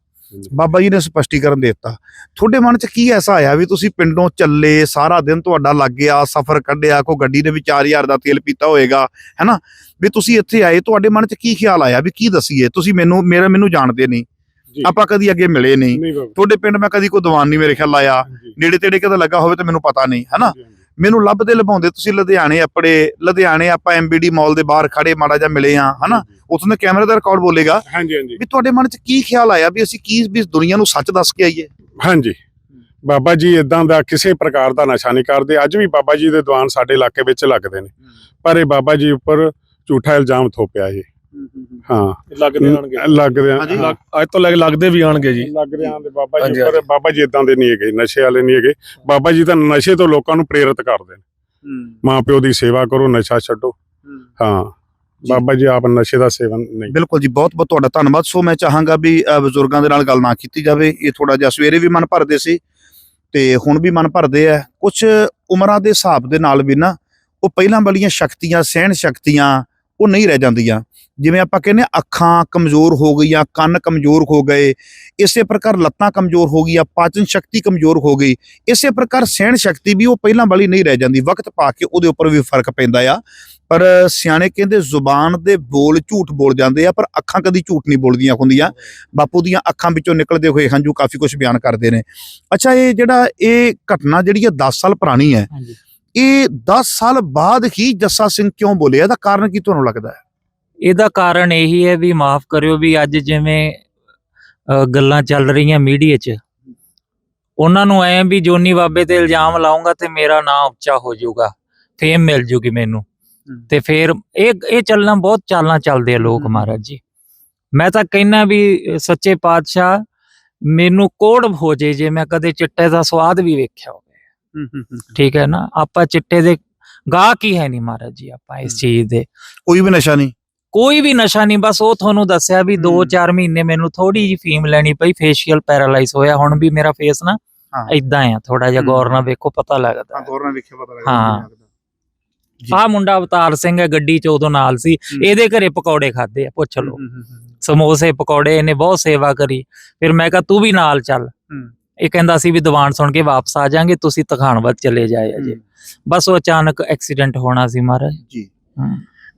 ਬਾਬਾ ਜੀ ਨੇ ਸਪਸ਼ਟੀਕਰਨ ਦੇ ਦਿੱਤਾ। ਤੁਹਾਡੇ ਮਨ 'ਚ ਕੀ ਐਸਾ ਆਇਆ ਵੀ ਤੁਸੀਂ ਪਿੰਡੋਂ ਚੱਲੇ ਸਾਰਾ ਦਿਨ ਤੁਹਾਡਾ ਲੱਗ ਗਿਆ ਸਫ਼ਰ ਕੱਢਿਆ ਕੋਈ ਗੱਡੀ ਦੇ ਵਿੱਚ 4000 ਦਾ ਤੇਲ ਪੀਤਾ ਹੋਏਗਾ ਹੈਨਾ? ਵੀ ਤੁਸੀਂ ਇੱਥੇ ਆਏ ਤੁਹਾਡੇ ਮਨ 'ਚ ਕੀ ਖਿਆਲ ਆਇਆ ਵੀ ਕੀ ਦਸੀਏ? ਤੁਸੀਂ ਮੈਨੂੰ ਮੇਰਾ ਮੈਨੂੰ ਜਾਣਦੇ ਨਹੀਂ। ਆਪਾਂ ਕਦੀ ਅੱਗੇ ਮਿਲੇ ਨਹੀਂ। ਤੁਹਾਡੇ ਪਿੰਡ ਮੈਂ ਕਦੀ ਕੋਈ ਦੀਵਾਨ ਨਹੀਂ ਮੇਰੇ ਖਿਆਲ ਆਇਆ। ਨੇੜੇ ਤੇੜੇ ਕਿਤੇ ਲੱਗਾ ਹੋਵੇ ਤਾਂ ਮੈਨੂੰ ਪਤਾ ਨਹੀਂ ਹੈਨਾ। ਮੈਨੂੰ ਲੱਭਦੇ ਲਭਾਉਂਦੇ ਤੁਸੀਂ ਲੁਧਿਆਣੇ ਆਪਣੇ ਲੁਧਿਆਣੇ ਆਪਾਂ ਐਮਬੀਡੀ ਮਾਲ ਦੇ ਬਾਹਰ ਖੜੇ ਮਾੜਾ ਜਿਹਾ ਮਿਲੇ ਆ ਹਨਾ? ਉੱਥੋਂ ਦੇ ਕੈਮਰੇ ਦਾ ਰਿਕਾਰਡ ਬੋਲੇਗਾ ਹਾਂਜੀ ਹਾਂਜੀ। ਵੀ ਤੁਹਾਡੇ ਮਨ 'ਚ ਕੀ ਖਿਆਲ ਆਇਆ ਵੀ ਅਸੀਂ ਕੀ ਵੀ ਇਸ ਦੁਨੀਆ ਨੂੰ ਸੱਚ ਦੱਸ ਕੇ ਆਈਏ? ਹਾਂਜੀ। ਬਾਬਾ ਜੀ ਇਦਾਂ ਦਾ ਕਿਸੇ ਪ੍ਰਕਾਰ ਦਾ ਨਸ਼ਾ ਨਹੀਂ ਕਰਦੇ। ਅੱਜ ਵੀ ਬਾਬਾ ਜੀ ਦੇ ਦੀਵਾਨ ਸਾਡੇ ਇਲਾਕੇ ਵਿੱਚ ਲੱਗਦੇ ਨੇ। ਪਰ ਇਹ ਬਾਬਾ ਜੀ ਉੱਪਰ ਝੂਠਾ ਇਲਜ਼ਾਮ ਥੋਪਿਆ ਜੀ ਹਾਂ ਲੱਗਦੇ ਆਣਗੇ ਲੱਗਦੇ ਆ। ਲੱਗ- ਅੱਜ ਤੋਂ ਲੈ ਕੇ ਲੱਗਦੇ ਵੀ ਆਣਗੇ ਜੀ। ਲੱਗਦੇ ਆਂ ਦੇ ਬਾਬਾ ਜੀ ਉੱਪਰ ਬਾਬਾ ਜੀ ਇਦਾਂ ਦੇ ਨਹੀਂ ਹੈਗੇ ਨਸ਼ੇ ਵਾਲੇ ਨਹੀਂ ਹੈਗੇ। ਬਾਬਾ ਜੀ ਤਾਂ ਨਸ਼ੇ ਤੋਂ ਲੋਕਾਂ ਨੂੰ ਪ੍ਰੇਰਿਤ ਕਰਦੇ ਨੇ। ਮਾਂ ਪਿਓ ਦੀ ਸੇਵਾ ਕਰੋ ਨਸ਼ਾ ਛੱਡੋ। ਹਾਂ। ਬਾਬਾ ਜੀ ਆਪ ਨਸ਼ੇ ਦਾ ਸੇਵਨ ਨਹੀਂ। ਬਿਲਕੁਲ ਜੀ ਬਹੁਤ ਬਹੁਤ ਤੁਹਾਡਾ ਧੰਨਵਾਦ। ਸੋ ਮੈਂ ਚਾਹਾਂਗਾ ਵੀ ਬਜ਼ੁਰਗਾਂ ਦੇ ਨਾਲ ਗੱਲ ਨਾ ਕੀਤੀ ਜਾਵੇ। ਇਹ ਥੋੜਾ ਜਿਹਾ ਸਵੇਰੇ ਵੀ ਮਨ ਭਰਦੇ ਸੀ ਤੇ ਹੁਣ ਵੀ ਮਨ ਭਰਦੇ ਆ। ਕੁਝ ਉਮਰਾਂ ਦੇ ਹਿਸਾਬ ਦੇ ਨਾਲ ਵੀ ਨਾ ਉਹ ਪਹਿਲਾਂ ਵਾਲੀਆਂ ਸ਼ਕਤੀਆਂ ਸਹਿਣ ਸ਼ਕਤੀਆਂ ਉਹ ਨਹੀਂ ਰਹਿ ਜਾਂਦੀਆਂ। ਜਿਵੇਂ ਆਪਾਂ ਕਹਿੰਦੇ ਅੱਖਾਂ ਕਮਜ਼ੋਰ ਹੋ ਗਈਆਂ, ਕੰਨ ਕਮਜ਼ੋਰ ਹੋ ਗਏ, ਇਸੇ ਪ੍ਰਕਾਰ ਲੱਤਾਂ ਕਮਜ਼ੋਰ ਹੋ ਗਈਆਂ, ਪਾਚਨ ਸ਼ਕਤੀ ਕਮਜ਼ੋਰ ਹੋ ਗਈ, ਇਸੇ ਪ੍ਰਕਾਰ ਸਹਿਣ ਸ਼ਕਤੀ ਵੀ ਉਹ ਪਹਿਲਾਂ ਵਾਲੀ ਨਹੀਂ ਰਹਿ ਜਾਂਦੀ, ਵਕਤ ਪਾ ਕੇ ਉਹਦੇ ਉੱਪਰ ਵੀ ਫ਼ਰਕ ਪੈਂਦਾ ਆ। ਪਰ ਸਿਆਣੇ ਕਹਿੰਦੇ ਜ਼ੁਬਾਨ ਦੇ ਬੋਲ ਝੂਠ ਬੋਲ ਜਾਂਦੇ ਆ, ਪਰ ਅੱਖਾਂ ਕਦੀ ਝੂਠ ਨਹੀਂ ਬੋਲਦੀਆਂ ਹੁੰਦੀਆਂ। ਬਾਪੂ ਦੀਆਂ ਅੱਖਾਂ ਵਿੱਚੋਂ ਨਿਕਲਦੇ ਹੋਏ ਹੰਝੂ ਕਾਫੀ ਕੁਝ ਬਿਆਨ ਕਰਦੇ ਨੇ। ਅੱਛਾ, ਇਹ ਜਿਹੜਾ ਇਹ ਘਟਨਾ ਜਿਹੜੀ ਆ 10 ਸਾਲ ਪੁਰਾਣੀ ਹੈ ਇਹ 10 ਸਾਲ ਬਾਅਦ ਹੀ ਜੱਸਾ ਸਿੰਘ ਕਿਉਂ ਬੋਲਿਆ ਇਹਦਾ ਕਾਰਨ ਕੀ ਤੁਹਾਨੂੰ ਲੱਗਦਾ ਹੈ? ਇਹਦਾ ਕਾਰਨ ਇਹੀ ਹੈ ਵੀ ਮਾਫ ਕਰਿਓ ਵੀ ਅੱਜ ਜਿਵੇਂ ਗੱਲਾਂ ਚੱਲ ਰਹੀਆਂ ਮੀਡੀਆ 'ਚ। ਉਹਨਾਂ ਨੂੰ ਐ ਵੀ ਜੋਨੀ ਬਾਬੇ ਤੇ ਇਲਜ਼ਾਮ ਲਾਉਂਗਾ ਤੇ ਮੇਰਾ ਨਾਮ ਉੱਚਾ ਹੋ ਜਾਊਗਾ। ਫੇਮ ਮਿਲ ਜੂਗੀ ਮੈਨੂੰ। ਤੇ ਫਿਰ ਇਹ ਇਹ ਚੱਲਣਾ ਬਹੁਤ ਚਾਲਾਂ ਚੱਲਦੇ ਆ ਲੋਕ। ਮਹਾਰਾਜ ਜੀ। ਮੈਂ ਤਾਂ ਕਹਿਣਾ ਵੀ ਸੱਚੇ ਪਾਤਸ਼ਾਹ ਮੈਨੂੰ ਕੋੜ ਹੋ ਜੇ ਜੇ ਮੈਂ ਕਦੇ ਚਿੱਟੇ ਦਾ ਸਵਾਦ ਵੀ ਵੇਖਿਆ ਠੀਕ ਹੈ ਨਾ ਆਪਾਂ ਚਿੱਟੇ ਦੇ ਗਾਹਕ ਹੀ ਹੈ ਨਹੀਂ ਮਹਾਰਾਜ ਜੀ ਆਪਾਂ ਇਸ। ਚੀਜ਼ ਦੇ ਕੋਈ ਵੀ ਨਸ਼ਾ ਨਹੀਂ ਕੋਈ ਵੀ ਨਸ਼ਾ ਨਹੀਂ ਬਸ ਉਹ ਤੁਹਾਨੂੰ ਦੱਸਿਆ ਵੀ ਹਮ। 2-4 ਮਹੀਨੇ ਮੈਨੂੰ ਥੋੜੀ ਜੀ ਫੀਮ ਲੈਣੀ ਪਈ ਫੇਸ਼ੀਅਲ ਪੈਰਾਲਾਈਜ਼ ਹੋਇਆ ਹੁਣ ਵੀ ਮੇਰਾ ਫੇਸ ਨਾ ਹਾਂ। ਇਦਾਂ ਆ ਥੋੜਾ ਜਿਹਾ। ਗੌਰ ਨਾਲ ਵੇਖੋ ਪਤਾ ਲੱਗਦਾ ਗੌਰ ਨਾਲ ਵੇਖਿਆ ਪਤਾ ਹਾਂ। ਜੀ। ਆਹ ਮੁੰਡਾ ਅਵਤਾਰ ਸਿੰਘ ਹੈ ਗੱਡੀ 'ਚ ਉਦੋਂ ਨਾਲ ਸੀ। ਇਹਦੇ ਘਰੇ ਪਕੌੜੇ ਖਾਦੇ ਆ ਪੁੱਛ ਲਓ ਸਮੋਸੇ ਪਕੌੜੇ ਇਹਨੇ ਬਹੁਤ ਸੇਵਾ ਕਰੀ ਫਿਰ ਮੈਂ ਕਿਹਾ ਤੂੰ ਵੀ ਨਾਲ ਚੱਲ। ਇਹ ਕਹਿੰਦਾ ਸੀ ਵੀ ਦੀਵਾਨ ਸੁਣ ਕੇ ਵਾਪਸ ਆ ਜਾਾਂਗੇ ਤੁਸੀਂ ਤਖਾਣਵਤ ਚਲੇ ਜਾਏ ਅਜੇ। ਬਸ ਉਹ ਅਚਾਨਕ ਐਕਸੀਡੈਂਟ ਹੋਣਾ ਸੀ ਮਹਾਰਾਜ। ਜੀ।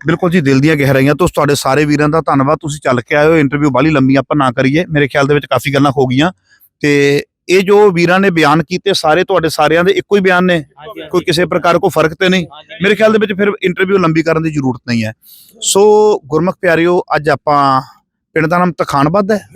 ਬਿਲਕੁਲ ਜੀ ਦਿਲ ਦੀਆਂ ਗਹਿਰਾਈਆਂ ਤੋਂ ਤੁਹਾਡੇ ਸਾਰੇ ਵੀਰਾਂ ਦਾ ਧੰਨਵਾਦ। ਤੁਸੀਂ ਚੱਲ ਕੇ ਆਏ ਹੋ ਇੰਟਰਵਿਊ ਬਾਲੀ ਲੰਮੀ ਆਪਾਂ ਨਾ ਕਰੀਏ। ਮੇਰੇ ਖਿਆਲ ਦੇ ਵਿੱਚ ਕਾਫੀ ਗੱਲਾਂ ਹੋ ਗਈਆਂ। ਤੇ ਇਹ ਜੋ ਵੀਰਾਂ ਨੇ ਬਿਆਨ ਕੀਤੇ ਸਾਰੇ ਤੁਹਾਡੇ ਸਾਰਿਆਂ ਦੇ ਇੱਕੋ ਹੀ ਬਿਆਨ ਨੇ। ਕੋਈ ਕਿਸੇ ਪ੍ਰਕਾਰ ਕੋਈ ਫ਼ਰਕ ਤੇ ਨਹੀਂ। ਮੇਰੇ ਖਿਆਲ ਦੇ ਵਿੱਚ ਫਿਰ ਇੰਟਰਵਿਊ ਲੰਬੀ ਕਰਨ ਦੀ ਜ਼ਰੂਰਤ ਨਹੀਂ ਹੈ। ਸੋ ਗੁਰਮੁਖ ਪਿਆਰਿਓ ਅੱਜ ਆਪਾਂ ਪਿੰਡ ਦਾ ਨਾਮ ਤਖਾਨਬੱਧ ਹੈ।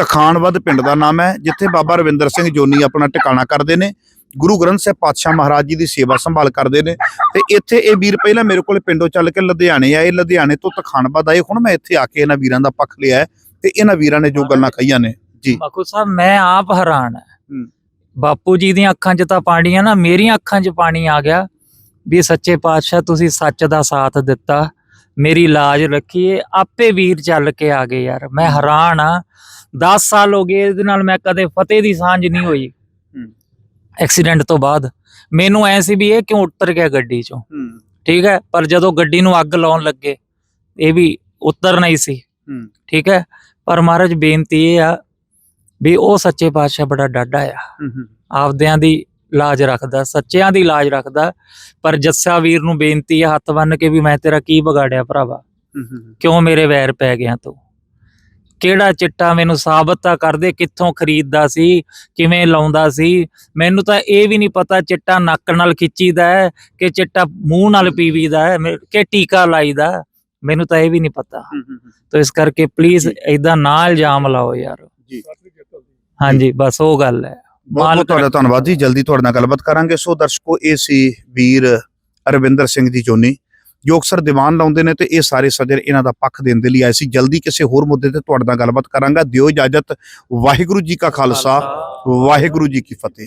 ਤਖਾਨਬੱਧ ਪਿੰਡ ਦਾ ਨਾਮ ਹੈ ਜਿੱਥੇ ਬਾਬਾ ਰਵਿੰਦਰ ਸਿੰਘ ਜੋਨੀ ਆਪਣਾ ਟਿਕਾਣਾ ਕਰਦੇ ਨੇ ਗੁਰੂ ਗ੍ਰੰਥ ਸਾਹਿਬ ਪਾਤਸ਼ਾਹ ਮਹਾਰਾਜ ਜੀ ਦੀ ਸੇਵਾ ਸੰਭਾਲ ਕਰਦੇ ਨੇ ਤੇ ਇੱਥੇ ਇਹ ਵੀਰ ਪਹਿਲਾਂ ਮੇਰੇ ਕੋਲ ਪਿੰਡੋਂ ਚੱਲ ਕੇ ਲੁਧਿਆਣੇ ਆਏ ਲੁਧਿਆਣੇ ਤੋਂ ਤਖਾਨਬੱਧ ਆਏ ਹੁਣ ਮੈਂ ਇੱਥੇ ਆ ਕੇ ਇਹਨਾਂ ਵੀਰਾਂ ਦਾ ਪੱਖ ਲਿਆ ਤੇ ਇਹਨਾਂ ਵੀਰਾਂ ਨੇ ਜੋ ਗੱਲਾਂ ਕਹੀਆਂ ਨੇ ਜੀ। ਮਖੂ ਸਾਹਿਬ ਮੈਂ ਆਪ ਹੈਰਾਨ ਹੂੰ। ਬਾਪੂ ਜੀ ਦੀਆਂ ਅੱਖਾਂ 'ਚ ਤਾਂ ਪਾਣੀ ਆ ਨਾ ਮੇਰੀਆਂ ਅੱਖਾਂ 'ਚ ਪਾਣੀ ਆ ਗਿਆ ਵੀ ਸੱਚੇ ਪਾਤਸ਼ਾਹ ਤੁਸੀਂ ਸੱਚ ਦਾ ਸਾਥ ਦਿੱਤਾ। ਮੇਰੀ ਲਾਜ ਰੱਖੀਏ ਆਪੇ ਵੀਰ ਚੱਲ ਕੇ ਆ ਗਏ ਯਾਰ। ਮੈਂ ਹੈਰਾਨ ਆ। 10 ਸਾਲ ਹੋ ਗਏ ਇਹਦੇ ਨਾਲ ਮੈਂ ਕਦੇ ਫਤਿਹ ਦੀ ਸਾਂਝ ਨਹੀਂ ਹੋਈ। ਐਕਸੀਡੈਂਟ ਤੋਂ ਬਾਅਦ। ਮੈਨੂੰ ਐ ਸੀ ਵੀ ਇਹ ਕਿਉਂ ਉਤਰ ਗਿਆ ਗੱਡੀ ਚੋਂ? ਠੀਕ ਹੈ ਪਰ ਜਦੋਂ ਗੱਡੀ ਨੂੰ ਅੱਗ ਲਾਉਣ ਲੱਗੇ ਇਹ ਵੀ ਉਤਰਨਾ ਹੀ ਸੀ। ਠੀਕ ਹੈ ਪਰ ਮਹਾਰਾਜ ਬੇਨਤੀ ਇਹ ਆ ਵੀ ਉਹ ਸੱਚੇ ਪਾਤਸ਼ਾਹ ਬੜਾ ਡਾਢਾ ਆ। ਆਪਦਿਆਂ ਦੀ ਲਾਜ ਰੱਖਦਾ ਸੱਚਿਆਂ ਦੀ ਲਾਜ ਰੱਖਦਾ। ਪਰ ਜੱਸਾ ਵੀਰ ਨੂੰ ਬੇਨਤੀ ਆ ਹੱਥ ਬੰਨ ਕੇ ਵੀ ਮੈਂ ਤੇਰਾ ਕੀ ਵਿਗਾੜਿਆ ਭਰਾਵਾ? ਕਿਉਂ ਮੇਰੇ ਵੈਰ ਪੈ ਗਿਆ ਤੂੰ? ਕਿਹੜਾ ਚਿੱਟਾ ਮੈਨੂੰ ਸਾਬਤ ਤਾਂ ਕਰਦੇ ਕਿੱਥੋਂ ਖਰੀਦਦਾ ਸੀ ਕਿਵੇਂ ਲਾਉਂਦਾ ਸੀ? ਮੈਨੂੰ ਤਾਂ ਇਹ ਵੀ ਨਹੀਂ ਪਤਾ ਚਿੱਟਾ ਨੱਕ ਨਾਲ ਖਿੱਚੀਦਾ ਹੈ ਕਿ ਚਿੱਟਾ ਮੂੰਹ ਨਾਲ ਪੀਵੀਦਾ ਹੈ ਕਿ ਟੀਕਾ ਲਾਈਦਾ ਮੈਨੂੰ ਤਾਂ ਇਹ ਵੀ ਨਹੀਂ ਪਤਾ। ਤਾਂ ਇਸ ਕਰਕੇ ਪਲੀਜ਼ ਐਦਾਂ ਨਾ ਇਲਜ਼ਾਮ ਲਾਓ ਯਾਰ। ਜੀ। ਹਾਂਜੀ ਬਸ ਉਹ ਗੱਲ ਹੈ। ਬਹੁਤ ਤੁਹਾਡਾ ਧੰਨਵਾਦ ਜੀ। ਜਲਦੀ ਤੁਹਾਡੇ ਨਾਲ ਗੱਲਬਾਤ ਕਰਾਂਗੇ। ਸੋ ਦਰਸ਼ਕੋ ਇਹ ਸੀ ਵੀਰ ਅਰਵਿੰਦਰ ਸਿੰਘ ਦੀ ਜੋਨੀ। ਜੋ ਅਕਸਰ ਦੀਵਾਨ ਲਾਉਂਦੇ ਨੇ ਤੇ ਇਹ ਸਾਰੇ ਸੱਜਣ ਇਹਨਾਂ ਦਾ ਪੱਖ ਦੇਣ ਦੇ ਲਈ ਆਏ ਸੀ। ਜਲਦੀ ਕਿਸੇ ਹੋਰ ਮੁੱਦੇ ਤੇ ਤੁਹਾਡੇ ਨਾਲ ਗੱਲਬਾਤ ਕਰਾਂਗਾ। ਦਿਓ ਇਜਾਜ਼ਤ। ਵਾਹਿਗੁਰੂ ਜੀ ਕਾ ਖਾਲਸਾ। ਵਾਹਿਗੁਰੂ ਜੀ ਕੀ ਫਤਿਹ।